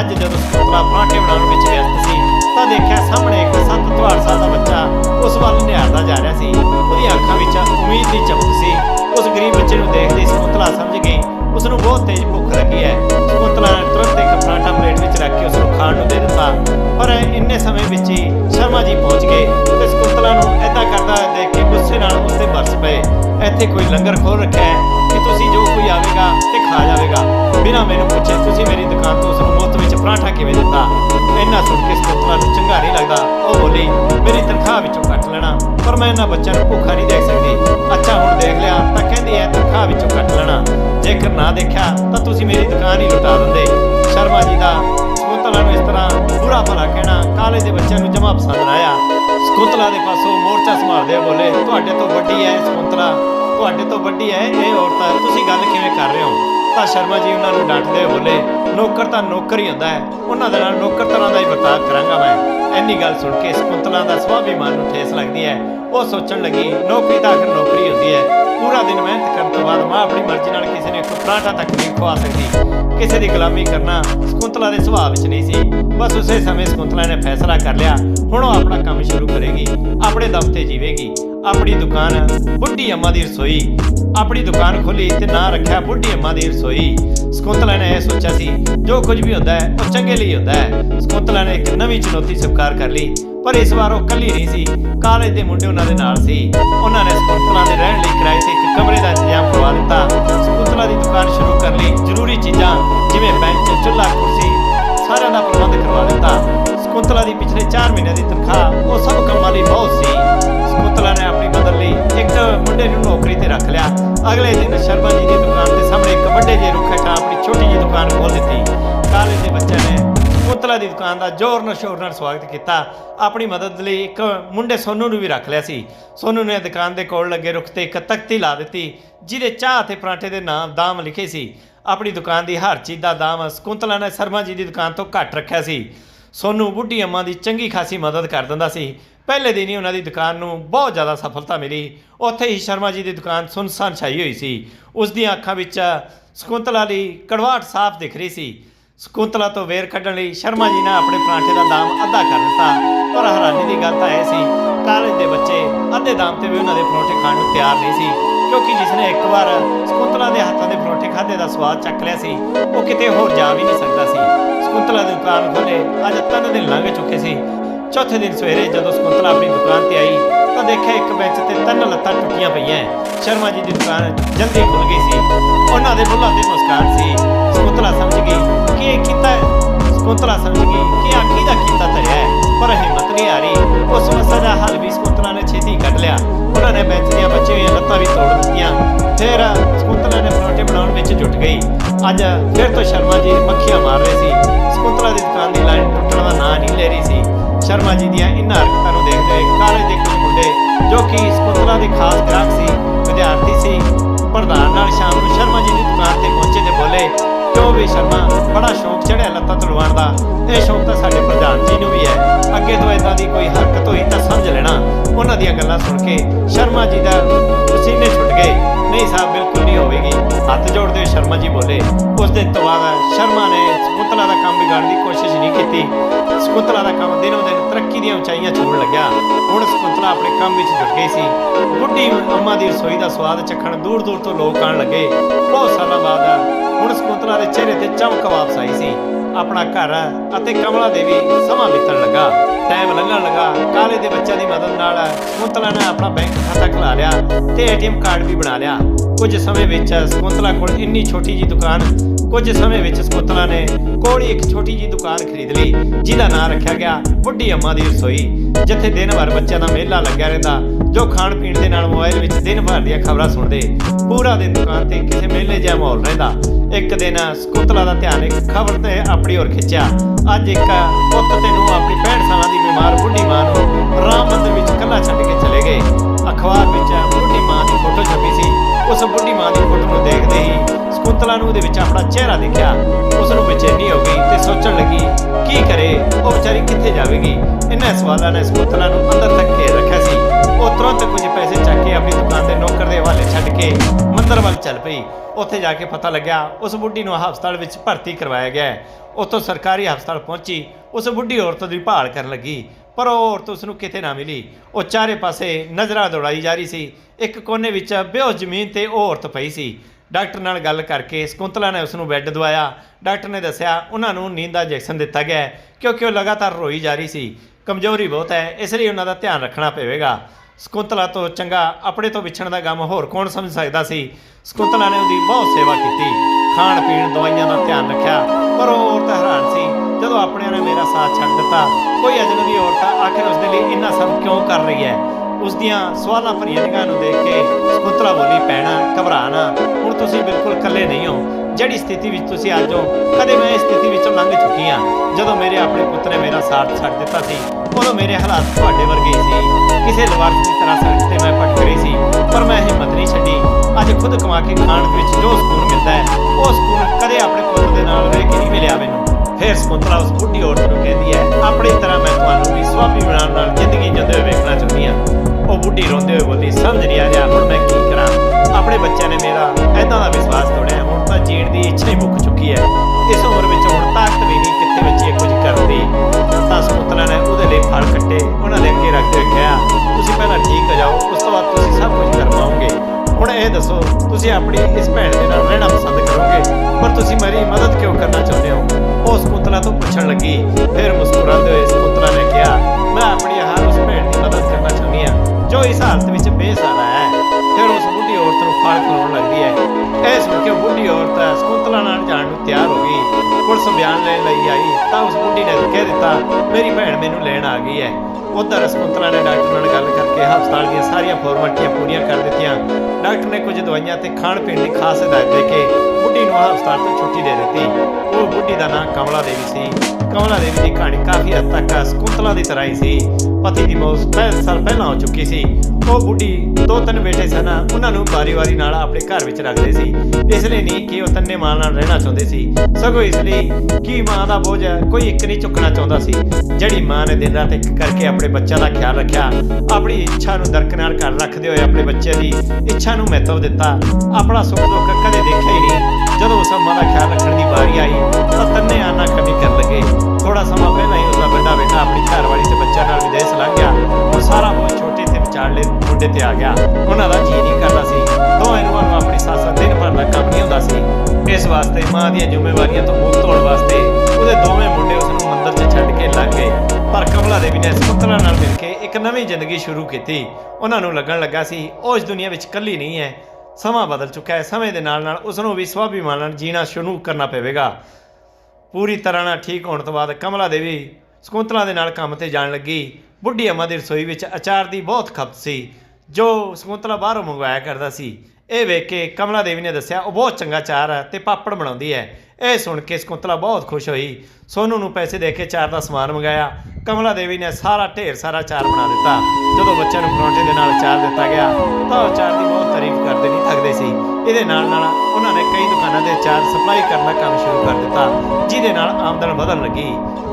ਅੱਜ ਜਦੋਂ ਸਕੁੰਤਲਾ ਪਰਾਂਠੇ ਬਣਾਉਣ ਵਿੱਚ ਵਿਅਸਤ ਸੀ, ਤਾਂ ਦੇਖਿਆ ਸਾਹਮਣੇ ਇੱਕ 7 ਤੁਹਾਰ ਸਾਲ ਦਾ ਬੱਚਾ ਉਸ ਵੱਲ ਨਿਹਾਰਦਾ ਜਾ ਰਿਹਾ ਸੀ। ਉਹਦੀਆਂ ਅੱਖਾਂ ਵਿੱਚ ਉਮੀਦ ਦੀ ਚਮਕ ਸੀ। ਉਸ ਗਰੀਬ ਬੱਚੇ ਨੂੰ ਦੇਖਦੇ ਸਕੁੰਤਲਾ ਸਮਝ ਗਈ ਉਸ ਨੂੰ ਬਹੁਤ ਤੇਜ਼ ਭੁੱਖ ਲੱਗੀ ਹੈ। ਸਕੁੰਤਲਾ ਨੇ ਤੁਰੰਤ ਇੱਕ ਪਰਾਂਠਾ ਪਲੇਟ ਵਿੱਚ ਰੱਖ ਕੇ ਉਸ ਨੂੰ ਖਾਣ ਨੂੰ ਦੇ ਦਿੱਤਾ। ਪਰ ਇੰਨੇ ਸਮੇਂ ਵਿੱਚ ਹੀ ਸ਼ਰਮਾ ਜੀ ਪਹੁੰਚ ਗਏ ਤੇ ਸਕੁੰਤਲਾ ਨੂੰ ਐਦਾਂ ਕਰਦਾ ਦੇਖ ਕੇ ਗੁੱਸੇ ਨਾਲ ਉਸ ਤੇ ਬਰਸ ਪਏ। ਇੱਥੇ ਕੋਈ ਲੰਗਰ ਖੋਲ ਰੱਖਿਆ ਹੈ। ਕਿ ਤੁਸੀਂ ਜੋ ਕੋਈ ਆਵੇਗਾ ਤੇ ਖਾ ਜਾਵੇਗਾ। ਬਿਨਾਂ ਮੈਨੂੰ ਪੁੱਛੇ ਤੁਸੀਂ ਮੇਰੀ ਦੁਕਾਨ ਤੋਂ ਉਸ ਨੂੰ ਮੁਫਤ ਵਿੱਚ ਪਰਾਂਠਾ ਕਿਵੇਂ ਦਿੱਤਾ? ਇੰਨਾ ਸੁਣ ਕੇ ਸਕੁੰਤਲਾ ਨੂੰ ਚੰਗਾ ਨਹੀਂ ਲੱਗਦਾ। ਉਹ ਬੋਲੀ, ਮੇਰੀ ਤਨਖਾਹ ਵਿੱਚੋਂ ਕੱਟ ਲੈਣਾ, ਪਰ ਮੈਂ ਇਹਨਾਂ ਬੱਚਿਆਂ ਨੂੰ ਭੁੱਖਾ ਨਹੀਂ ਦੇਖ ਸਕਦੀ। ਅੱਛਾ, ਹੁਣ ਦੇਖ ਲਿਆ, ਤਾਂ ਕਹਿੰਦੀ ਹੈ, ਤਨਖਾਹ ਵਿੱਚੋਂ ਕੱਟ ਲੈਣਾ। ਜੇਕਰ ਨਾ ਦੇਖਿਆ, ਤਾਂ ਤੁਸੀਂ ਮੇਰੀ ਦੁਕਾਨ ਹੀ ਲੁਟਾ ਦਿੰਦੇ। ਸ਼ਰਮਾ ਜੀ ਦਾ ਸਕੁੰਤਲਾ ਨੂੰ ਇਸ ਤਰ੍ਹਾਂ ਬੁਰਾ ਭਲਾ ਕਹਿਣਾ ਕਾਲਜ ਦੇ ਬੱਚਿਆਂ ਨੂੰ ਜਮਾ ਪਸੰਦ ਆਇਆ। ਸਕੁੰਤਲਾ ਦੇ ਪਾਸੋਂ ਮੋਰਚਾ ਸੰਭਾਲਦੇ ਹੋਏ ਬੋਲੇ, ਤੁਹਾਡੇ ਤੋਂ ਵੱਡੀ ਹੈ ਸਕੁੰਤਲਾ। ਤੁਹਾਡੇ ਤੋਂ ਵੱਡੀ ਹੈ, ਇਹ ਔਰਤ, ਤੁਸੀਂ ਗੱਲ ਕਿਵੇਂ ਕਰ ਰਹੇ ਹੋ? ਤਾਂ ਸ਼ਰਮਾ ਜੀ ਉਹਨਾਂ ਨੂੰ ਡਾਂਟਦੇ ਹੋਏ ਬੋਲੇ, ਨੌਕਰ ਤਾਂ ਨੌਕਰ ਹੀ ਹੁੰਦਾ ਹੈ। ਉਹਨਾਂ ਦੇ ਨਾਲ ਨੌਕਰ ਤਰ੍ਹਾਂ ਦਾ ਹੀ ਵਰਤਾਅ ਕਰਾਂਗਾ ਮੈਂ। ਐਨੀ ਗੱਲ ਸੁਣ ਕੇ ਸਕੁੰਤਲਾ ਦਾ ਸਵਾਭਿਮਾਨ ਨੂੰ ਠੇਸ ਲੱਗਦੀ ਹੈ। ਉਹ ਸੋਚਣ ਲੱਗੀ, ਨੌਕਰੀ ਤਾਂ ਆਖਰ ਨੌਕਰੀ ਹੁੰਦੀ ਹੈ। ਪੂਰਾ ਦਿਨ ਮਿਹਨਤ ਕਰਨ ਤੋਂ ਬਾਅਦ ਮਾਂ ਆਪਣੀ ਮਰਜ਼ੀ ਨਾਲ ਕਿਸੇ ਨੇ ਇੱਕ ਪਰਾਂਠਾ ਤੱਕ ਨਹੀਂ ਖਵਾ ਸਕਦੀ। ਕਿਸੇ ਦੀ ਗੁਲਾਮੀ ਕਰਨਾ ਸਕੁੰਤਲਾ ਦੇ ਸੁਭਾਅ ਵਿੱਚ ਨਹੀਂ ਸੀ। ਬਸ ਉਸੇ ਸਮੇਂ ਸਕੁੰਤਲਾ ਨੇ ਫੈਸਲਾ ਕਰ ਲਿਆ। ਹੁਣ ਉਹ ਆਪਣਾ ਕੰਮ ਸ਼ੁਰੂ ਕਰੇਗੀ, ਆਪਣੇ ਦਮ ਤੇ ਜੀਵੇਗੀ। ਆਪਣੀ ਦੁਕਾਨ ਬੁੱਢੀ ਅੰਮਾ ਦੀ ਰਸੋਈ। ਆਪਣੀ ਦੁਕਾਨ ਖੋਲੀ ਤੇ ਨਾਂ ਰੱਖਿਆ ਬੁੱਢੀ ਅੰਮਾ ਦੀ ਰਸੋਈ। ਸਕੁੰਤਲਾ ਨੇ ਇਹ ਸੋਚਿਆ ਸੀ, ਜੋ ਕੁਝ ਵੀ ਹੁੰਦਾ ਹੈ, ਉਹ ਚੰਗੇ ਲਈ ਹੁੰਦਾ ਹੈ। ਸਕੁੰਤਲਾ ਨੇ ਇੱਕ ਨਵੀਂ ਚੁਣੌਤੀ ਸਵੀਕਾਰ ਕਰ ਲਈ, ਪਰ ਇਸ ਵਾਰ ਉਹ ਇਕੱਲੀ ਨਹੀਂ ਸੀ, ਕਾਲਜ ਦੇ ਮੁੰਡੇ ਉਹਨਾਂ ਦੇ ਨਾਲ ਸੀ। ਉਹਨਾਂ ਨੇ ਸਕੁੰਤਲਾ ਦੇ ਰਹਿਣ ਲਈ ਕਿਰਾਏ ਤੇ ਇੱਕ ਕਮਰੇ ਦਾ ਇੰਤਜ਼ਾਮ ਕਰਵਾ ਦਿੱਤਾ। ਸਕੁੰਤਲਾ ਦੀ ਦੁਕਾਨ ਸ਼ੁਰੂ ਕਰਨ ਲਈ ਜ਼ਰੂਰੀ ਚੀਜ਼ਾਂ, ਜਿਵੇਂ ਬੈਂਚ ਚੁੱਲ੍ਹਾ, ਕੁਰਸੀ, ਸਾਰਿਆਂ ਦਾ ਪ੍ਰਬੰਧ ਕਰਵਾ ਦਿੱਤਾ। ਸਕੁੰਤਲਾ ਦੀ ਪਿਛਲੇ 4 ਮਹੀਨਿਆਂ ਦੀ ਤਨਖਾਹ, ਉਹ ਸਭ ਕੰਮਾਂ ਲਈ ਬਹੁਤ ਸੀ। ਮੁੰਡੇ ਨੂੰ ਨੌਕਰੀ ਤੇ ਰੱਖ ਲਿਆ। ਅਗਲੇ ਦਿਨ ਸ਼ਰਮਾ ਜੀ ਦੀ ਦੁਕਾਨ ਦੇ ਸਾਹਮਣੇ ਇੱਕ ਵੱਡੇ ਜਿਹੇ ਰੁੱਖ ਹੇਠਾਂ ਆਪਣੀ ਛੋਟੀ ਜਿਹੀ ਦੁਕਾਨ ਖੋਲ੍ਹ ਦਿੱਤੀ। ਕਾਲਜ ਦੇ ਬੱਚਿਆਂ ਨੇ ਸਕੁੰਤਲਾ ਦੀ ਦੁਕਾਨ ਦਾ ਜ਼ੋਰ ਨਾਲ ਸ਼ੋਰ ਨਾਲ ਸਵਾਗਤ ਕੀਤਾ। ਆਪਣੀ ਮਦਦ ਲਈ ਇੱਕ ਮੁੰਡੇ ਸੋਨੂ ਨੂੰ ਵੀ ਰੱਖ ਲਿਆ ਸੀ। ਸੋਨੂ ਨੇ ਦੁਕਾਨ ਦੇ ਕੋਲ ਲੱਗੇ ਰੁੱਖ ਤੇ ਇੱਕ ਤਖਤੀ ਲਾ ਦਿੱਤੀ, ਜਿਹਦੇ ਚਾਹ ਤੇ ਪਰਾਂਠੇ ਦੇ ਨਾਮ ਦਾਮ ਲਿਖੇ ਸੀ। ਆਪਣੀ ਦੁਕਾਨ ਦੀ ਹਰ ਚੀਜ਼ ਦਾ ਦਾਮ ਸਕੁੰਤਲਾ ਨੇ ਸ਼ਰਮਾ ਜੀ ਦੀ ਦੁਕਾਨ ਤੋਂ ਘੱਟ ਰੱਖਿਆ ਸੀ। ਸੋਨੂ ਬੁੱਢੀ ਅੰਮਾ ਦੀ ਚੰਗੀ ਖਾਸੀ ਮਦਦ ਕਰ ਦਿੰਦਾ ਸੀ। ਪਹਿਲੇ ਦਿਨ ਹੀ ਉਹਨਾਂ ਦੀ ਦੁਕਾਨ ਨੂੰ ਬਹੁਤ ਜ਼ਿਆਦਾ ਸਫਲਤਾ ਮਿਲੀ। ਉੱਥੇ ਹੀ ਸ਼ਰਮਾ ਜੀ ਦੀ ਦੁਕਾਨ ਸੁਨਸਾਨ ਛਾਈ ਹੋਈ ਸੀ। ਉਸ ਦੀਆਂ ਅੱਖਾਂ ਵਿੱਚ ਸਕੁੰਤਲਾ ਲਈ ਕੜਵਾਹਟ ਸਾਫ਼ ਦਿਖ ਰਹੀ ਸੀ। ਸਕੁੰਤਲਾ ਤੋਂ ਵੇਰ ਕੱਢਣ ਲਈ ਸ਼ਰਮਾ ਜੀ ਨੇ ਆਪਣੇ ਪਰਾਂਠੇ ਦਾ ਦਾਮ ਅੱਧਾ ਕਰ ਦਿੱਤਾ। ਪਰ ਹੈਰਾਨੀ ਦੀ ਗੱਲ ਤਾਂ ਇਹ ਸੀ, ਕਾਲਜ ਦੇ ਬੱਚੇ ਅੱਧੇ ਦਾਮ ਤੇ ਵੀ ਉਹਨਾਂ ਦੇ ਪਰੌਂਠੇ ਖਾਣ ਨੂੰ ਤਿਆਰ ਨਹੀਂ ਸੀ। ਕਿਉਂਕਿ ਜਿਸਨੇ ਇੱਕ ਵਾਰ ਸਕੁੰਤਲਾ ਦੇ ਹੱਥਾਂ ਦੇ ਪਰੌਂਠੇ ਖਾਦੇ ਦਾ ਸਵਾਦ ਚੱਕ ਲਿਆ ਸੀ, ਉਹ ਕਿਤੇ ਹੋਰ ਜਾ ਵੀ ਨਹੀਂ ਸਕਦਾ ਸੀ। ਸਕੁੰਤਲਾ ਦੀ ਦੁਕਾਨ ਖੋਲੇ ਅੱਜ ਤਿੰਨ ਦਿਨ ਲੰਘ ਚੁੱਕੇ ਸੀ। ਚੌਥੇ ਦਿਨ ਸਵੇਰੇ ਜਦੋਂ ਸਕੁੰਤਲਾ ਆਪਣੀ ਦੁਕਾਨ ਤੇ ਆਈ, ਤਾਂ ਦੇਖਿਆ ਇੱਕ ਬੈਂਚ ਤੇ ਤਿੰਨ ਲੱਤਾਂ ਟੁੱਟੀਆਂ ਪਈਆਂ। ਸ਼ਰਮਾ ਜੀ ਦੀ ਦੁਕਾਨ ਜਲਦੀ ਖੁੱਲ ਗਈ ਸੀ। ਉਹਨਾਂ ਦੇ ਬੁੱਲਾਂ ਤੇ ਮੁਸਕਾਨ ਸੀ। ਸਕੁੰਤਲਾ ਸਮਝ ਗਈ ਕੀ ਕੀਤਾ ਸਕੁੰਤਲਾ ਸਮਝ ਗਈ ਕਿ ਆਖੀ ਦਾ ਕੀਤਾ ਧਰਿਆ ਹੈ, ਪਰ ਹਿੰਮਤ ਨਹੀਂ ਆ ਰਹੀ ਉਸ ਸਮੱਸਿਆ ਦਾ ਹੱਲ ਵੀ ਸਕੁੰਤਲਾ ਨੇ ਛੇਤੀ ਕੱਢ ਲਿਆ। ਉਹਨਾਂ ਨੇ ਬੈਂਚ ਦੀਆਂ ਬੱਚੇ ਹੋਈਆਂ ਲੱਤਾਂ ਵੀ ਤੋੜ ਦਿੱਤੀਆਂ। ਫਿਰ ਸਕੁੰਤਲਾ ਨੇ ਪਰੌਂਠੇ ਬਣਾਉਣ ਵਿੱਚ ਜੁਟ ਗਈ। ਅੱਜ ਫਿਰ ਤੋਂ ਸ਼ਰਮਾ ਜੀ ਮੱਖੀਆਂ ਮਾਰ ਰਹੇ ਸੀ। ਸਕੁੰਤਲਾ ਦੀ ਦੁਕਾਨ ਦੀ ਲਾਈਨ ਟੁੱਟਣ ਦਾ ਨਾਂ ਨਹੀਂ ਲੈ ਰਹੀ ਸੀ। ਸ਼ਰਮਾ ਜੀ ਦੀਆਂ ਇਹਨਾਂ ਹਰਕਤਾਂ ਨੂੰ ਦੇਖਦੇ ਹੋਏ ਕਾਲਜ ਦੇ ਕੁਝ ਮੁੰਡੇ, ਜੋ ਕਿ ਸਕੁੰਤਲਾ ਦੇ ਖਾਸ ਗ੍ਰਾਹਕ ਸੀ, ਵਿਦਿਆਰਥੀ ਸੀ, ਪ੍ਰਧਾਨ ਨਾਲ ਸ਼ਾਮ ਨੂੰ ਸ਼ਰਮਾ ਜੀ ਦੀ ਦੁਕਾਨ ਤੇ ਪਹੁੰਚੇ ਤੇ ਬੋਲੇ ਕਿਉਂ ਵੀ ਸ਼ਰਮਾ, ਬੜਾ ਸ਼ੌਂਕ ਚੜਿਆ ਲੱਤਾਂ ਤੁੜਵਾਉਣ ਦਾ। ਇਹ ਸ਼ੌਂਕ ਤਾਂ ਸਾਡੇ ਪ੍ਰਧਾਨ ਜੀ ਨੂੰ ਵੀ ਹੈ। ਅੱਗੇ ਤੋਂ ਇਦਾਂ ਦੀ ਕੋਈ ਹਰਕਤ ਹੋਈ ਤਾਂ ਸਮਝ ਲੈਣਾ। ਉਹਨਾਂ ਦੀਆਂ ਗੱਲਾਂ ਸੁਣ ਕੇ ਸ਼ਰਮਾ ਜੀ ਦਾ ਪਸੀਨੇ ਛੁੱਟ ਗਏ। ਨਹੀਂ ਸਾਹਿਬ, ਬਿਲਕੁਲ ਨਹੀਂ ਹੋਵੇਗੀ। ਹੱਥ ਜੋੜਦੇ ਹੋਏ ਸ਼ਰਮਾ ਜੀ ਬੋਲੇ, ਉਸ ਦਿਨ ਤੋਂ ਬਾਅਦ ਸ਼ਰਮਾ ਨੇ ਸਕੁੰਤਲਾ ਦਾ ਕੰਮ ਵਿਗਾੜਨ ਦੀ ਕੋਸ਼ਿਸ਼ ਨਹੀਂ ਕੀਤੀ। ਸਕੁੰਤਲਾ ਦਾ ਕੰਮ ਦਿਨੋਂ ਦਿਨ ਤਰੱਕੀ ਦੀਆਂ ਉਚਾਈਆਂ ਛੂਹਣ ਲੱਗਿਆ। ਹੁਣ ਸਕੁੰਤਲਾ ਆਪਣੇ ਕੰਮ ਵਿੱਚ ਜੁਟ ਗਈ ਸੀ। ਬੁੱਢੀ ਅੰਮਾ ਦੀ ਰਸੋਈ ਦਾ ਸਵਾਦ ਚੱਖਣ ਦੂਰ ਦੂਰ ਤੋਂ ਲੋਕ ਆਉਣ ਲੱਗੇ। ਬਹੁਤ ਸਾਲਾਂ ਬਾਅਦ ਹੁਣ ਸਕੁੰਤਲਾ ਦੇ ਚਿਹਰੇ ਤੇ ਚਮਕ ਵਾਪਸ ਆਈ ਸੀ। ਆਪਣਾ ਘਰ ਅਤੇ ਕਮਲਾ ਦੇਵੀ ਸਮਾਂ ਬੀਤਣ ਲੱਗਾ। ਟਾਈਮ ਲੰਘਣ ਲੱਗਾ। ਕਾਲੇ ਦੇ ਬੱਚਿਆਂ ਦੀ ਮਦਦ ਨਾਲ ਸਕੁੰਤਲਾ ਨੇ ਆਪਣਾ ਬੈਂਕ ਖਾਤਾ ਖੁਲਾ ਲਿਆ ਤੇ ਏਟੀਐਮ ਕਾਰਡ ਵੀ ਬਣਾ ਲਿਆ। ਕੁਝ ਸਮੇਂ ਵਿੱਚ ਸਕੁੰਤਲਾ ਕੋਲ ਇੰਨੀ ਛੋਟੀ ਜੀ ਦੁਕਾਨ, ਕੁਝ ਸਮੇਂ ਵਿੱਚ ਸਕੁੰਤਲਾ ਨੇ ਕੋਲ ਹੀ ਇੱਕ ਛੋਟੀ ਜੀ ਦੁਕਾਨ ਖਰੀਦ ਲਈ, ਜਿਹਦਾ ਨਾਮ ਰੱਖਿਆ ਗਿਆ ਬੁੱਢੀ ਅੰਮਾ ਦੀ ਰਸੋਈ, ਜਿੱਥੇ ਦਿਨ ਭਰ ਬੱਚਿਆਂ ਦਾ ਮੇਲਾ ਲੱਗਿਆ ਰਹਿੰਦਾ, ਜੋ ਖਾਣ ਪੀਣ ਦੇ ਨਾਲ ਮੋਬਾਈਲ ਵਿੱਚ ਦਿਨ ਭਰ ਦੀਆਂ ਖਬਰਾਂ ਸੁਣਦੇ। ਪੂਰਾ ਦਿਨ ਦੁਕਾਨ ਤੇ ਕਿਸੇ ਮੇਲੇ ਜਿਹਾ ਮਾਹੌਲ ਰਹਿੰਦਾ। ਇੱਕ ਦਿਨ ਸਕੁੰਤਲਾ ਦਾ ਧਿਆਨ ਇੱਕ ਖਬਰ ਤੇ ਆਪਣੀ ओर ਖਿੱਚਿਆ। ਅੱਜ ਇੱਕ ਪੁੱਤ ਤੇ ਨੂੰ ਆਪਣੀ 65 ਸਾਲਾਂ ਦੀ ਬਿਮਾਰ ਬੁੱਢੀ ਮਾਂ ਨੂੰ ਰਾਮ ਮੰਦਿਰ ਵਿੱਚ ਇਕੱਲਾ ਛੱਡ ਕੇ ਚਲੇ ਗਏ। ਅਖਬਾਰ ਵਿੱਚ ਬੁੱਢੀ ਮਾਂ ਦੀ ਫੋਟੋ ਛਪੀ ਸੀ। ਉਸ ਬੁੱਢੀ ਮਾਂ ਦੀ ਫੋਟੋ ਨੂੰ ਦੇਖਦੇ ਹੀ ਸਕੁੰਤਲਾ ਨੂੰ ਉਹਦੇ ਵਿੱਚ ਆਪਣਾ ਚਿਹਰਾ ਦੇਖਿਆ। ਉਸ ਨੂੰ ਬੇਚੈਨੀ ਹੋ ਗਈ ਤੇ ਸੋਚਣ ਲੱਗੀ, ਕੀ ਕਰੇ? ਉਹ ਵਿਚਾਰੀ ਕਿੱਥੇ ਜਾਵੇਗੀ? ਇਹਨਾਂ ਸਵਾਲਾਂ ਨੇ ਸਕੁੰਤਲਾ ਨੂੰ ਅੰਦਰ ਤੱਕ ਘੇਰ ਰੱਖਿਆ ਸੀ। ਉਹ ਤੁਰੰਤ ਕੁਝ ਪੈਸੇ ਚੱਕ ਕੇ ਆਪਣੀ ਦੁਕਾਨ ਦੇ ਨੌਕਰ ਦੇ ਹਵਾਲੇ ਛੱਡ ਕੇ ਮੰਦਰ ਵੱਲ ਚੱਲ ਪਈ। ਉੱਥੇ ਜਾ ਕੇ ਪਤਾ ਲੱਗਿਆ, ਉਸ ਬੁੱਢੀ ਨੂੰ ਹਸਪਤਾਲ ਵਿੱਚ ਭਰਤੀ ਕਰਵਾਇਆ ਗਿਆ ਉੱਥੋਂ ਸਰਕਾਰੀ ਹਸਪਤਾਲ ਪਹੁੰਚੀ, ਉਸ ਬੁੱਢੀ ਔਰਤ ਦੀ ਭਾਲ ਕਰਨ ਲੱਗੀ, ਪਰ ਉਹ ਔਰਤ ਉਸ ਨੂੰ ਕਿਤੇ ਨਾ ਮਿਲੀ। ਉਹ ਚਾਰੇ ਪਾਸੇ ਨਜ਼ਰਾਂ ਦੌੜਾਈ ਜਾ ਰਹੀ ਸੀ। ਇੱਕ ਕੋਨੇ ਵਿੱਚ ਬੇਹੋਸ਼ ਜ਼ਮੀਨ ਤੇ ਉਹ ਔਰਤ ਪਈ ਸੀ। ਡਾਕਟਰ ਨਾਲ ਗੱਲ ਕਰਕੇ ਸਕੁੰਤਲਾ ਨੇ ਉਸ ਨੂੰ ਬੈੱਡ ਦਵਾਇਆ। ਡਾਕਟਰ ਨੇ ਦੱਸਿਆ, ਉਹਨਾਂ ਨੂੰ ਨੀਂਦ ਦਾ ਇੰਜੈਕਸ਼ਨ ਦਿੱਤਾ ਗਿਆ ਕਿਉਂਕਿ ਉਹ ਲਗਾਤਾਰ ਰੋਈ ਜਾ ਰਹੀ ਸੀ। ਕਮਜ਼ੋਰੀ ਬਹੁਤ ਹੈ, ਇਸ ਲਈ ਉਹਨਾਂ ਦਾ ਧਿਆਨ ਰੱਖਣਾ ਪਵੇਗਾ। ਸਕੁੰਤਲਾ ਤੋਂ ਚੰਗਾ ਆਪਣੇ ਤੋਂ ਵਿਛਣ ਦਾ ਗਮ ਹੋਰ ਕੌਣ ਸਮਝ ਸਕਦਾ ਸੀ? ਸਕੁੰਤਲਾ ਨੇ ਉਹਦੀ ਬਹੁਤ ਸੇਵਾ ਕੀਤੀ। ਖਾਣ ਪੀਣ, ਦਵਾਈਆਂ ਦਾ ਧਿਆਨ ਰੱਖਿਆ, ਪਰ ਉਹ ਔਰਤ ਹੈਰਾਨ ਸੀ। ਜਦੋਂ ਆਪਣਿਆਂ ਨੇ ਮੇਰਾ ਸਾਥ ਛੱਡ ਦਿੱਤਾ, ਕੋਈ ਅਜਨਬੀ ਔਰਤ ਆਖਿਰ ਉਸ ਦੇ ਲਈ ਇੰਨਾ ਸਭ ਕਿਉਂ ਕਰ ਰਹੀ ਹੈ? ਉਸ ਦੀਆਂ ਸਵਾਲਾਂ ਭਰੀਆਂ ਨਿਗਾਹਾਂ ਨੂੰ ਦੇਖ ਕੇ ਸਕੁੰਤਲਾ ਬੋਲੀ ਪੈਣਾ ਘਬਰਾ ਨਾ ਹੁਣ ਤੁਸੀਂ ਬਿਲਕੁਲ ਇਕੱਲੇ ਨਹੀਂ ਹੋ। ਜਿਹੜੀ ਸਥਿਤੀ ਵਿੱਚ ਤੁਸੀਂ ਅੱਜ ਹੋ, ਕਦੇ ਮੈਂ ਇਸ ਸਥਿਤੀ ਵਿੱਚੋਂ ਲੰਘ ਚੁੱਕੀ ਹਾਂ। ਜਦੋਂ ਮੇਰੇ ਆਪਣੇ ਪੁੱਤ ਨੇ ਮੇਰਾ ਸਾਥ ਛੱਡ ਦਿੱਤਾ ਸੀ, ਉਦੋਂ ਮੇਰੇ ਹਾਲਾਤ ਤੁਹਾਡੇ ਵਰਗੇ ਸੀ। ਕਿਸੇ ਲਵਾਰਸ ਦੀ ਤਰ੍ਹਾਂ ਸੜਕ ਤੇ ਮੈਂ ਭਟਕ ਰਹੀ ਸੀ, ਪਰ ਮੈਂ ਹਿੰਮਤ ਨਹੀਂ ਛੱਡੀ। ਅੱਜ ਖੁਦ ਕਮਾ ਕੇ ਖਾਣ ਵਿੱਚ ਜੋ ਸਕੂਨ ਮਿਲਦਾ ਹੈ, ਉਹ ਸਕੂਨ ਕਦੇ ਆਪਣੇ ਪੁੱਤ ਦੇ ਨਾਲ ਰਹਿ ਕੇ ਨਹੀਂ ਮਿਲਿਆ ਮੈਨੂੰ। ਫਿਰ ਸਕੁੰਤਲਾ ਉਸ ਬੁੱਢੀ ਔਰਤ ਨੂੰ ਕਹਿੰਦੀ ਹੈ, ਆਪਣੀ ਤਰ੍ਹਾਂ ਮੈਂ ਤੁਹਾਨੂੰ ਵੀ ਸੁਆਭੀ ਬਣਾਉਣ ਨਾਲ ਜ਼ਿੰਦਗੀ ਜਿਉਂਦੇ ਵੇਖਣਾ ਚਾਹੁੰਦੀ ਹਾਂ। ਉਹ ਬੁੱਢੀ ਰੋਂਦੇ ਹੋਏ ਬੋਲੀ ਸਮਝ ਨਹੀਂ ਆ ਰਿਹਾ, ਹੁਣ ਮੈਂ ਕੀ ਕਰਾਂ? ਆਪਣੇ ਬੱਚਿਆਂ ਨੇ ਮੇਰਾ ਐਦਾਂ ਦਾ ਵਿਸ਼ਵਾਸ ਤੋੜਿਆ, ਹੁਣ ਤਾਂ ਜੀਣ ਦੀ ਇੱਛਾ ਹੀ ਮੁੱਕ ਚੁੱਕੀ ਹੈ। ਇਸ ਉਮਰ ਵਿੱਚ ਹੁਣ ਤਾਕਤ ਵੀ ਨਹੀਂ, ਕਿੱਥੇ ਵਿੱਚ ਬੱਚੇ ਕੁਝ ਕਰਨ ਦੀ ਤਾਂ ਸਕੁੰਤਲਾ ਨੇ ਉਹਦੇ ਲਈ ਫਲ ਕੱਟੇ, ਉਹਨਾਂ ਦੇ ਅੱਗੇ ਰੱਖ ਕੇ ਕਿਹਾ, ਤੁਸੀਂ ਪਹਿਲਾਂ ਠੀਕ ਹੋ ਜਾਓ, ਉਸ ਤੋਂ ਬਾਅਦ ਤੁਸੀਂ ਸਭ ਕੁਝ ਕਰ ਪਾਓਗੇ। ਹੁਣ ਇਹ ਦੱਸੋ, ਤੁਸੀਂ ਆਪਣੀ ਇਸ ਭੈਣ ਦੇ ਨਾਲ ਰਹਿਣਾ ਪਸੰਦ ਕਰੋਗੇ? ਪਰ ਤੁਸੀਂ ਮੇਰੀ ਮਦਦ ਕਿਉਂ ਕਰਨਾ ਚਾਹੁੰਦੇ ਹੋ? ਉਹ ਸਕੁੰਤਲਾ ਤੋਂ ਪੁੱਛਣ ਲੱਗੀ, ਫਿਰ ਮੁਸਕਰਾਉਂਦੇ ਹੋਏ ਸਕੁੰਤਲਾ ਨੇ ਕਿਹਾ ਜੋ ਇਸ ਹਾਲਤ ਵਿੱਚ ਬੇਸਹਾਰਾ ਹੈ, ਫਿਰ ਉਸ ਬੁੱਢੀ ਔਰਤ ਨੂੰ ਫਾਲ ਖਲਾਉਣ ਲੱਗਦੀ ਹੈ। ਇਹ ਸੁਣ ਬੁੱਢੀ ਔਰਤ ਸਕੁੰਤਲਾ ਨਾਲ ਜਾਣ ਨੂੰ ਤਿਆਰ ਹੋ ਗਈ। ਪੁਲਿਸ ਬਿਆਨ ਲੈਣ ਲਈ ਆਈ, ਤਾਂ ਉਸ ਬੁੱਢੀ ਨੇ ਕਹਿ ਦਿੱਤਾ, ਮੇਰੀ ਭੈਣ ਮੈਨੂੰ ਲੈਣ ਆ ਗਈ ਹੈ। ਉਧਰ ਸਕੁੰਤਲਾ ਨੇ ਡਾਕਟਰ ਨਾਲ ਗੱਲ ਕਰਕੇ ਹਸਪਤਾਲ ਦੀਆਂ ਸਾਰੀਆਂ ਫਾਰਮੈਲਿਟੀਆਂ ਪੂਰੀਆਂ ਕਰ ਦਿੱਤੀਆਂ। ਡਾਕਟਰ ਨੇ ਕੁਝ ਦਵਾਈਆਂ ਤੇ ਖਾਣ ਪੀਣ ਦੀ ਖਾਸ ਹਦਾਇਤ ਦੇ ਕੇ ਬੁੱਢੀ ਨੂੰ ਹਸਪਤਾਲ ਤੋਂ ਛੁੱਟੀ ਦੇ ਦਿੱਤੀ। ਉਹ ਬੁੱਢੀ ਦਾ ਨਾਂ ਕਮਲਾ ਦੇਵੀ ਸੀ। ਕਮਲਾ ਦੇਵੀ ਦੀ ਕਹਾਣੀ ਕਾਫੀ ਹੱਦ ਤੱਕ ਸਕੁੰਤਲਾ ਦੀ ਤਰ੍ਹਾਂ ਹੀ ਸੀ। ਪਤੀ ਦੀ ਮੌਤ ਪਹਿਲੇ ਸਾਲ ਪਹਿਲਾਂ ਹੋ ਚੁੱਕੀ ਸੀ। ਉਹ ਬੁੱਢੀ ਦੋ ਤਿੰਨ ਬੇਟੇ ਸਨ। ਉਹਨਾਂ ਨੂੰ ਵਾਰੀ-ਵਾਰੀ ਨਾਲ ਆਪਣੇ ਘਰ ਵਿੱਚ ਰੱਖਦੇ ਸੀ। ਇਸ ਲਈ ਨਹੀਂ ਕਿ ਉਹ ਤੰਨੇ ਮਾਂ ਨਾਲ ਰਹਿਣਾ ਚਾਹੁੰਦੇ ਸੀ। ਸਗੋਂ ਇਸ ਲਈ ਕਿ ਮਾਂ ਦਾ ਬੋਝ ਕੋਈ ਇੱਕ ਨਹੀਂ ਚੁੱਕਣਾ ਚਾਹੁੰਦਾ ਸੀ। ਜਿਹੜੀ ਮਾਂ ਨੇ ਦਿਨ ਰਾਤ ਇੱਕ ਕਰਕੇ ਆਪਣੇ ਬੱਚਿਆਂ ਦਾ ਖਿਆਲ ਰੱਖਿਆ, ਆਪਣੀ ਇੱਛਾ ਨੂੰ ਦਰਕਨਾਰ ਕਰ ਰੱਖਦੇ ਹੋਏ ਆਪਣੇ ਬੱਚੇ ਦੀ ਇੱਛਾ ਨੂੰ ਮਹੱਤਵ ਦਿੱਤਾ। ਆਪਣਾ ਸੁੱਖ ਦੁੱਖ ਕਦੇ ਦੇਖਿਆ ਹੀ ਨਹੀਂ। ਜਦੋਂ ਉਸ ਮਾਂ ਦਾ ਖਿਆਲ ਰੱਖਣ ਦੀ ਵਾਰੀ ਆਈ, ਤਾਂ ਤੰਨੇ ਆਨਾ ਕਮੀ ਕਰਨ ਲੱਗੇ। ਥੋੜਾ ਸਮਾਂ ਪਹਿਲਾਂ ਹੀ ਉਸਦਾ ਵੱਡਾ ਬੇਟਾ ਆਪਣੀ ਘਰਵਾਲੀ ਤੇ ਬੱਚਿਆਂ ਨਾਲ ਵਿਦੇਸ਼ ਲੰਘ ਗਿਆ। ਉਹ ਸਾਰਾ ਬੋਝ ਛੋਟੇ ਤੇ ਵਿਚਾਰਲੇ ਮੁੰਡੇ ਤੇ ਆ ਗਿਆ। ਉਹਨਾਂ ਦਾ ਜੀ ਨਹੀਂ ਕਰਦਾ ਸੀ। ਦੋਵੇਂ ਨੂੰ ਆਪਣੀ ਸੱਸ ਦਿਨ ਭਰ ਦਾ ਕੰਮ ਨਹੀਂ ਹੁੰਦਾ ਸੀ। ਇਸ ਵਾਸਤੇ ਮਾਂ ਦੀਆਂ ਜ਼ਿੰਮੇਵਾਰੀਆਂ ਤੋਂ ਮੁਕਤ ਹੋਣ ਵਾਸਤੇ ਉਹਦੇ ਦੋਵੇਂ ਮੁੰਡੇ ਉਸ ਨੂੰ ਮੰਦਰ 'ਚ ਛੱਡ ਕੇ ਲੰਘ ਗਏ। ਪਰ ਕਮਲਾ ਦੇਵੀ ਨੇ ਸੁਪਤਰਾ ਨਾਲ ਮਿਲ ਕੇ ਇੱਕ ਨਵੀਂ ਜ਼ਿੰਦਗੀ ਸ਼ੁਰੂ ਕੀਤੀ। ਉਹਨਾਂ ਨੂੰ ਲੱਗਣ ਲੱਗਾ ਸੀ, ਉਹ ਇਸ ਦੁਨੀਆ ਵਿੱਚ ਇਕੱਲੀ ਨਹੀਂ ਹੈ। ਸਮਾਂ ਬਦਲ ਚੁੱਕਾ ਹੈ। ਸਮੇਂ ਦੇ ਨਾਲ ਨਾਲ ਉਸ ਨੂੰ ਵੀ ਸਵਾਭਿਮਾਨ ਨਾਲ ਜੀਣਾ ਸ਼ੁਰੂ ਕਰਨਾ ਪਵੇਗਾ। ਪੂਰੀ ਤਰ੍ਹਾਂ ਨਾਲ ਠੀਕ ਹੋਣ ਤੋਂ ਬਾਅਦ ਕਮਲਾ ਦੇਵੀ ਸਕੁੰਤਲਾ ਦੇ ਨਾਲ ਕੰਮ ਤੇ ਜਾਣ ਲੱਗੀ। ਬੁੱਢੀ ਅੰਮਾ ਦੀ ਰਸੋਈ ਵਿੱਚ ਅਚਾਰ ਦੀ ਬਹੁਤ ਖਪਤ ਸੀ, ਜੋ ਸਕੁੰਤਲਾ ਬਾਹਰੋਂ ਮੰਗਵਾਇਆ ਕਰਦਾ ਸੀ। ਇਹ ਵੇਖ ਕੇ ਕਮਲਾ ਦੇਵੀ ਨੇ ਦੱਸਿਆ, ਉਹ ਬਹੁਤ ਚੰਗਾ ਚਾਰ ਹੈ ਤੇ ਪਾਪੜ ਬਣਾਉਂਦੀ ਹੈ। ਇਹ ਸੁਣ ਕੇ ਸਕੁੰਤਲਾ ਬਹੁਤ ਖੁਸ਼ ਹੋਈ। ਸੋਨੂ ਨੂੰ ਪੈਸੇ ਦੇ ਕੇ ਚਾਰ ਦਾ ਸਮਾਨ ਮੰਗਾਇਆ। ਕਮਲਾ ਦੇਵੀ ਨੇ ਸਾਰਾ, ਢੇਰ ਸਾਰਾ ਚਾਰ ਬਣਾ ਦਿੱਤਾ। ਜਦੋਂ ਬੱਚਿਆਂ ਨੂੰ ਪਰੌਂਠੇ ਦੇ ਨਾਲ ਚਾਰ ਦਿੱਤਾ ਗਿਆ, ਤਾਂ ਉਹ ਚਾਰ ਦੀ ਬਹੁਤ ਤਾਰੀਫ ਕਰਦੇ ਨਹੀਂ, ਥੱਕਦੇ ਸੀ। ਇਹਦੇ ਨਾਲ ਨਾਲ ਉਹਨਾਂ ਨੇ ਕਈ ਦੁਕਾਨਾਂ ਦੇ ਚਾਰ ਸਪਲਾਈ ਕਰਨ ਦਾ ਕੰਮ ਸ਼ੁਰੂ ਕਰ ਦਿੱਤਾ, ਜਿਹਦੇ ਨਾਲ ਆਮਦਨ ਵਧਣ ਲੱਗੀ।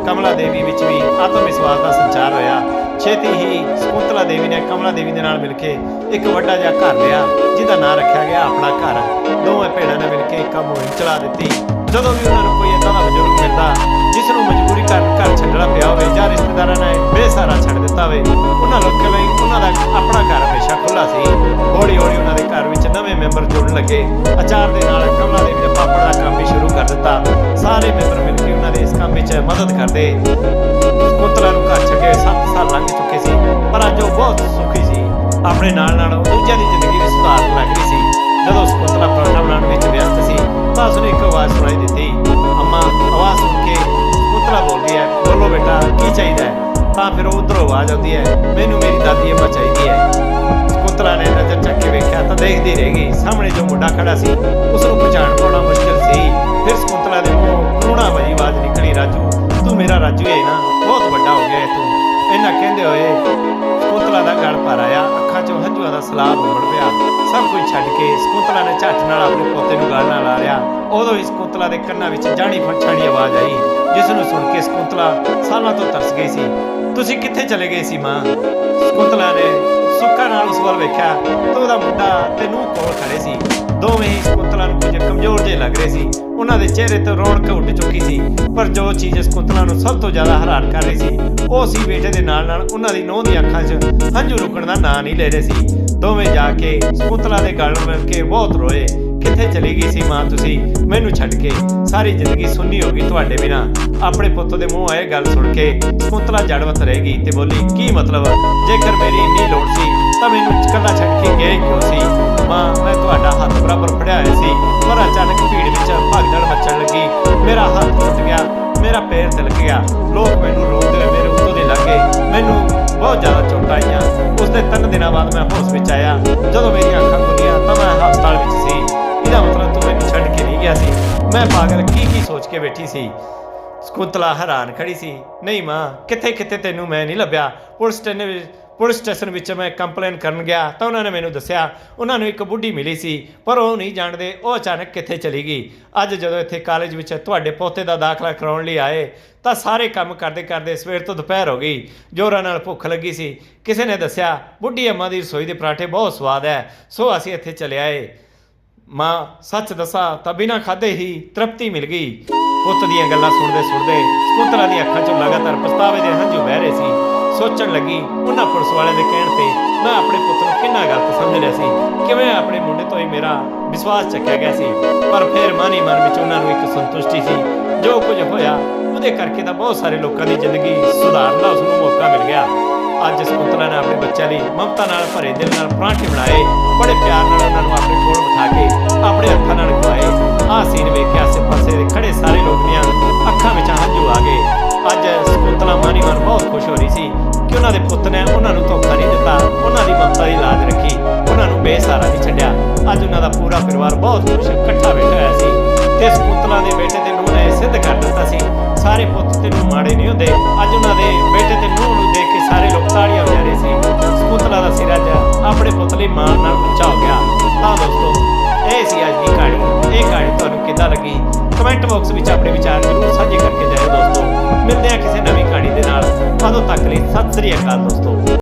ਕਮਲਾ ਦੇਵੀ ਵਿੱਚ ਵੀ ਆਤਮ ਵਿਸ਼ਵਾਸ ਦਾ ਸੰਚਾਰ ਹੋਇਆ। ਛੇਤੀ ਹੀ ਸਕੁੰਤਲਾ ਦੇਵੀ ਨੇ ਕਮਲਾ ਦੇਵੀ ਦੇ ਨਾਲ ਮਿਲ ਕੇ ਇੱਕ ਵੱਡਾ ਜਿਹਾ ਘਰ ਲਿਆ, ਜਿਹਦਾ ਨਾਂ ਰੱਖਿਆ ਗਿਆ ਆਪਣਾ ਘਰ। ਦੋਵੇਂ ਭੈਣਾਂ ਨੇ ਮਿਲ ਕੇ ਇੱਕ ਮੁਹਿੰਮ ਚਲਾ ਦਿੱਤੀ। ਜਦੋਂ ਵੀ ਉਹਨਾਂ ਨੂੰ ਕੋਈ ਏਦਾਂ ਦਾ ਬਜ਼ੁਰਗ ਮਿਲਦਾ, ਜਿਸ ਨੂੰ ਮਜਬੂਰੀ ਕਾਰਨ ਘਰ ਛੱਡਣਾ ਪਿਆ ਹੋਵੇ ਜਾਂ ਰਿਸ਼ਤੇਦਾਰਾਂ ਨੇ ਬੇਸਹਾਰਾ ਛੱਡ ਦਿੱਤਾ ਹੋਵੇ, ਉਹਨਾਂ ਲੋਕਾਂ ਲਈ ਉਹਨਾਂ ਦਾ ਆਪਣਾ ਘਰ ਹਮੇਸ਼ਾ ਖੁੱਲਾ ਸੀ। ਹੌਲੀ ਹੌਲੀ ਉਹਨਾਂ ਦੇ ਘਰ ਵਿੱਚ ਨਵੇਂ ਮੈਂਬਰ ਜੁੜਨ ਲੱਗੇ। ਅਚਾਰ ਦੇ ਨਾਲ ਕਮਲਾ ਦੇ ਵਿੱਚ ਪਾਪੜ ਦਾ ਕੰਮ ਵੀ ਸ਼ੁਰੂ ਕਰ ਦਿੱਤਾ। ਸਾਰੇ ਮੈਂਬਰ ਮਿਲ ਕੇ ਉਹਨਾਂ ਦੇ ਇਸ ਕੰਮ ਵਿੱਚ ਮਦਦ ਕਰਦੇ। ਸਕੁੰਤਲਾ ਨੂੰ ਘਰ ਛੱਡੇ 7 ਸਾਲ ਲੰਘ ਚੁੱਕੇ ਸੀ, ਪਰ ਅੱਜ ਉਹ ਬਹੁਤ ਸੁਖੀ ਸੀ। ਆਪਣੇ ਨਾਲ ਨਾਲ ਉਹ ਦੂਜਿਆਂ ਦੀ ਜ਼ਿੰਦਗੀ ਵੀ ਸੁਧਾਰਨ ਲੱਗ ਰਹੀ ਸੀ। ਜਦੋਂ ਸਕੁੰਤਲਾ ਪਰੌਂਠਾ ਬਣਾਉਣ ਵਿੱਚ ਵਿਅਸਤ ਉਸਨੂੰ ਇੱਕ ਆਵਾਜ਼ ਸੁਣਾਈ ਦਿੱਤੀ। ਅੰਮਾ, ਆਵਾਜ਼ ਸੁਣ ਕੇ ਸਕੁੰਤਲਾ ਬੋਲਦੀ ਹੈ ਬੋਲੋ ਬੇਟਾ, ਕੀ ਚਾਹੀਦਾ ਹੈ? ਤਾਂ ਫਿਰ ਉਧਰੋਂ ਆਵਾਜ਼ ਆਉਂਦੀ ਹੈ, ਮੈਨੂੰ ਮੇਰੀ ਦਾਦੀ ਅੰਮਾ ਚਾਹੀਦੀ ਹੈ। ਸਕੁੰਤਲਾ ਨੇ ਨਜ਼ਰ ਚੱਕ ਕੇ ਵੇਖਿਆ ਤਾਂ ਦੇਖਦੀ ਰਹਿ ਗਈ, ਸਾਹਮਣੇ ਜੋ ਮੁੰਡਾ ਖੜਾ ਸੀ ਉਸ ਨੂੰ ਪਛਾਣ ਪਾਉਣਾ ਮੁਸ਼ਕਿਲ ਸੀ। ਫਿਰ ਸਕੁੰਤਲਾ ਦੇ ਮੂੰਹੋਂ ਕਰੁਣਾ ਭਰੀ ਆਵਾਜ਼ ਨਿਕਲੀ, ਰਾਜੂ, ਤੂੰ ਮੇਰਾ ਰਾਜੂ ਹੈ ਨਾ, ਬਹੁਤ ਵੱਡਾ ਹੋ ਗਿਆ ਤੂੰ। ਇਹਨਾਂ ਕਹਿੰਦੇ ਹੋਏ ਸਕੁੰਤਲਾ ਦਾ ਗਲ ਭਰ ਆਇਆ, ਅੱਖਾਂ 'ਚੋਂ ਹੰਝੂਆਂ ਦਾ ਸਲਾਬ ਉਮੜ ਪਿਆ। ਸਭ ਕੁਝ ਛੱਡ ਕੇ ਸਕੁੰਤਲਾ ਨੇ ਝੱਟ ਨਾਲ ਆਪਣੇ ਪੋਤੇ ਨੂੰ ਗਲ ਨਾਲ ਲਾ ਉਦੋਂ ਹੀ ਸਕੁੰਤਲਾ ਦੇ ਕੰਨਾਂ ਵਿੱਚ ਜਾਣੀ ਫੱਛਾਣੀ ਆਵਾਜ਼ ਆਈ ਜਿਸ ਨੂੰ ਸੁਣ ਕੇ ਸਕੁੰਤਲਾ ਸਾਲਾਂ ਤੋਂ ਤਰਸ ਗਈ ਸੀ। ਤੁਸੀਂ ਕਿੱਥੇ ਚਲੇ ਗਏ ਸੀ, ਮਾਂ? ਸਕੁੰਤਲਾ ਨੇ ਸੁੱਕਾ ਨਾਲ ਉਸ ਵੱਲ ਵੇਖਿਆ ਤਾਂ ਉਹਦਾ ਮੁੰਡਾ ਤੇ ਨੂੰਹ ਕੋਲ ਖੜੇ ਸੀ। ਦੋਵੇਂ ਹੀ ਸਕੁੰਤਲਾ ਨੂੰ ਕੁਝ ਕਮਜ਼ੋਰ ਜਿਹੇ ਲੱਗ ਰਹੇ ਸੀ। ਉਹਨਾਂ ਦੇ ਚਿਹਰੇ ਤੋਂ ਰੌਣਕ ਉੱਡ ਚੁੱਕੀ ਸੀ, ਪਰ ਜੋ ਚੀਜ਼ ਸਕੁੰਤਲਾ ਨੂੰ ਸਭ ਤੋਂ ਜ਼ਿਆਦਾ ਹੈਰਾਨ ਕਰ ਰਹੀ ਸੀ, ਉਹ ਸੀ ਬੇਟੇ ਦੇ ਨਾਲ ਨਾਲ ਉਹਨਾਂ ਦੀ ਨੂੰਹ ਦੀਆਂ ਅੱਖਾਂ 'ਚ ਹੰਝੂ ਰੁਕਣ ਦਾ ਨਾਂ ਨਹੀਂ ਲੈ ਰਹੇ ਸੀ। ਦੋਵੇਂ ਜਾ ਕੇ ਸਕੁੰਤਲਾ ਦੇ ਗਲ ਮਿਲ ਕੇ ਬਹੁਤ ਰੋਏ, ਕਿੱਥੇ ਚਲੀ ਗਈ ਸੀ ਮਾਂ ਤੁਸੀਂ? ਮੈਨੂੰ ਛੱਡ ਕੇ। ਸਾਰੀ ਜ਼ਿੰਦਗੀ ਸੁੰਨੀ ਹੋ ਗਈ ਤੁਹਾਡੇ ਬਿਨਾ। ਆਪਣੇ ਪੁੱਤ ਦੇ ਮੂੰਹ ਆਏ ਗੱਲ ਸੁਣ ਕੇ ਸਕੁੰਤਲਾ ਜੜਵਤ ਰਹਿ ਗਈ ਤੇ ਬੋਲੀ, ਕੀ ਮਤਲਬ? ਜੇਕਰ ਮੇਰੀ ਇੰਨੀ ਲੋੜ ਸੀ ਤਾਂ ਮੈਨੂੰ ਇਕੱਲਾ ਛੱਡ ਕੇ ਗਏ ਕਿਉਂ ਸੀ? ਮਾਂ, ਮੈਂ ਤੁਹਾਡਾ ਹੱਥ ਬਰਾਬਰ ਫੜਿਆ ਹੋਇਆ ਸੀ, ਪਰ ਅਚਾਨਕ ਭੀੜ ਵਿੱਚ ਭਗਦੜ ਮੱਚਣ ਲੱਗੀ। ਮੇਰਾ ਹੱਥ ਟੁੱਟ ਗਿਆ, ਮੇਰਾ ਪੈਰ ਤਿਲਕ ਗਿਆ। ਲੋਕ ਮੈਨੂੰ ਰੋਕਦੇ ਮੇਰੇ ਉੱਤੋਂ ਦੀ ਲੰਘੇ ਮੈਨੂੰ ਬਹੁਤ ਜ਼ਿਆਦਾ ਚੋਟਾਂ ਆਈਆਂ। ਉਸ ਦੇ ਤਿੰਨ ਦਿਨਾਂ ਬਾਅਦ ਮੈਂ ਹੋਸ਼ ਵਿੱਚ ਆਇਆ। ਜਦੋਂ ਮੇਰੀਆਂ ਅੱਖਾਂ ਖੁੱਲੀਆਂ, ਤਾਂ ਮੈਂ ਹਸਪਤਾਲ ਵਿੱਚ ਸੀ। ਇਹਦਾ ਮਤਲਬ ਤੂੰ ਮੈਨੂੰ ਛੱਡ ਕੇ ਨਹੀਂ ਗਿਆ ਸੀ। ਮੈਂ ਪਾਗਲ ਕੀ ਕੀ ਸੋਚ ਕੇ ਬੈਠੀ ਸੀ। ਸਕੁੰਤਲਾ ਹੈਰਾਨ ਖੜੀ ਸੀ। ਨਹੀਂ ਮਾਂ ਕਿੱਥੇ ਕਿੱਥੇ ਤੈਨੂੰ ਮੈਂ ਨਹੀਂ ਲੱਭਿਆ? ਪੁਲਿਸ ਸਟੇਸ਼ਨ ਵਿੱਚ ਪੁਲਿਸ ਸਟੇਸ਼ਨ ਵਿੱਚ ਮੈਂ ਕੰਪਲੇਨ ਕਰਨ ਗਿਆ ਤਾਂ ਉਹਨਾਂ ਨੇ ਮੈਨੂੰ ਦੱਸਿਆ, ਉਹਨਾਂ ਨੂੰ ਇੱਕ ਬੁੱਢੀ ਮਿਲੀ ਸੀ, ਪਰ ਉਹ ਨਹੀਂ ਜਾਣਦੇ, ਉਹ ਅਚਾਨਕ ਕਿੱਥੇ ਚਲੀ ਗਈ। ਅੱਜ ਜਦੋਂ ਇੱਥੇ ਕਾਲਜ ਵਿੱਚ ਤੁਹਾਡੇ ਪੋਤੇ ਦਾ ਦਾਖਲਾ ਕਰਾਉਣ ਲਈ ਆਏ, ਤਾਂ ਸਾਰੇ ਕੰਮ ਕਰਦੇ ਕਰਦੇ ਸਵੇਰ ਤੋਂ ਦੁਪਹਿਰ ਹੋ ਗਈ। ਜੋਰਾਂ ਨਾਲ ਭੁੱਖ ਲੱਗੀ ਸੀ। ਕਿਸੇ ਨੇ ਦੱਸਿਆ, ਬੁੱਢੀ ਅੰਮਾ ਦੀ ਰਸੋਈ ਦੇ ਪਰਾਠੇ ਬਹੁਤ ਸਵਾਦ ਹੈ ਸੋ ਅਸੀਂ ਇੱਥੇ ਚਲੇ ਆਏ। ਮਾਂ, ਸੱਚ ਦੱਸਾਂ, ਤਾਂ ਬਿਨਾਂ ਖਾਦੇ ਹੀ ਤ੍ਰਿਪਤੀ ਮਿਲ ਗਈ। ਪੁੱਤ ਦੀਆਂ ਗੱਲਾਂ ਸੁਣਦੇ ਸੁਣਦੇ ਸਕੁੰਤਲਾ ਦੀਆਂ ਅੱਖਾਂ 'ਚੋਂ ਲਗਾਤਾਰ ਪਛਤਾਵੇ ਦੇ ਹੰਝੂ ਵਹਿ ਰਹੇ ਸੀ। ਸੋਚਣ ਲੱਗੀ, ਉਹਨਾਂ ਪੁਲਿਸ ਵਾਲਿਆਂ ਦੇ ਕਹਿਣ ਤੇ ਮੈਂ ਆਪਣੇ ਪੁੱਤ ਨੂੰ ਕਿੰਨਾ ਗਲਤ ਸਮਝ ਲਿਆ ਸੀ, ਕਿਵੇਂ ਆਪਣੇ ਮੁੰਡੇ ਤੋਂ ਹੀ ਮੇਰਾ ਵਿਸ਼ਵਾਸ ਚੱਕਿਆ ਗਿਆ ਸੀ। ਪਰ ਫਿਰ ਮਨ ਹੀ ਮਨ ਵਿੱਚ ਉਹਨਾਂ ਨੂੰ ਇੱਕ ਸੰਤੁਸ਼ਟੀ ਸੀ। ਜੋ ਕੁਝ ਹੋਇਆ, ਉਹਦੇ ਕਰਕੇ ਤਾਂ ਬਹੁਤ ਸਾਰੇ ਲੋਕਾਂ ਦੀ ਜ਼ਿੰਦਗੀ ਸੁਧਾਰਨ ਦਾ ਉਸ ਨੂੰ ਮੌਕਾ ਮਿਲ ਗਿਆ। ਅੱਜ ਸਕੁੰਤਲਾ ਨੇ ਆਪਣੇ ਬੱਚਿਆਂ ਲਈ ਮਮਤਾ ਨਾਲ, ਭਰੇ ਦਿਲ ਨਾਲ ਪਰਾਂਠੇ ਬਣਾਏ, ਬੜੇ ਪਿਆਰ ਨਾਲ ਉਹਨਾਂ ਨੂੰ ਆਪਣੇ ਕੋਲ ਬਿਠਾ ਕੇ ਆਪਣੇ ਅੱਖਾਂ ਨਾਲ ਖਵਾਏ। ਆਹ ਸੀਨ ਵੇਖ ਕੇ ਆਸੇ ਪਾਸੇ ਦੇ ਖੜੇ ਸਾਰੇ ਲੋਕ ਦੀਆਂ ਅੱਖਾਂ ਵਿੱਚ ਹੰਝੂ ਆ ਗਏ। ਅੱਜ ਸਕੁੰਤਲਾ ਮਾਨੀ ਮਨ ਬਹੁਤ ਖੁਸ਼ ਹੋ ਰਹੀ ਸੀ। ਕਿ ਉਹਨਾਂ ਦੇ ਪੁੱਤ ਨੇ ਉਹਨਾਂ ਨੂੰ ਧੋਖਾ ਨਹੀਂ ਦਿੱਤਾ, ਉਹਨਾਂ ਦੀ ਮਮਤਾ ਦੀ ਲਾਜ ਰੱਖੀ, ਉਹਨਾਂ ਨੂੰ ਬੇਸਹਾਰਾ ਨਹੀਂ ਛੱਡਿਆ। ਅੱਜ ਉਹਨਾਂ ਦਾ ਪੂਰਾ ਪਰਿਵਾਰ ਬਹੁਤ ਖੁਸ਼ ਇਕੱਠਾ ਬੈਠਾ ਹੋਇਆ ਸੀ। ਤੇ ਸਕੁੰਤਲਾ ਦੇ ਬੇਟੇ ਤੇ ਨੂੰਹ ਨੇ ਸਿੱਧ ਕਰ ਦਿੱਤਾ ਸੀ। ਸਾਰੇ ਪੁੱਤ ਤੇ ਨੂੰਹ ਮਾੜੇ ਨਹੀਂ ਹੁੰਦੇ। ਅੱਜ ਉਹਨਾਂ ਦੇ ਬੇਟੇ ਤੇ ਨੂੰਹ ਨੂੰ ਦੇਖ ਕੇ ਸਾਰੇ ਲੋਕ ਤਾੜੀਆਂ ਵਜਾ ਰਹੇ ਸੀ। ਸਕੁੰਤਲਾ ਦਾ ਸਿਰ ਅੱਜ ਆਪਣੇ ਪੁੱਤ ਲਈ ਮਾਣ ਨਾਲ ਉੱਚਾ ਹੋ ਗਿਆ। ਤਾਂ ਦੋਸਤੋ, ਇਹ ਸੀ ਅੱਜ ਦੀ ਕਹਾਣੀ। ਇਹ ਕਹਾਣੀ ਤੁਹਾਨੂੰ ਕਿੱਦਾਂ ਲੱਗੀ? ਕਮੈਂਟ ਬਾਕਸ ਵਿੱਚ ਆਪਣੇ ਵਿਚਾਰ ਜ਼ਰੂਰ ਸਾਂਝੇ ਕਰਕੇ ਦੋਸਤੋ। ਮਿਲਦੇ ਹਾਂ ਕਿਸੇ ਨਵੀਂ ਕਹਾਣੀ ਦੇ ਨਾਲ। ਉਦੋਂ ਤੱਕ ਲਈ ਸਤਿ ਸ੍ਰੀ ਅਕਾਲ ਦੋਸਤੋ।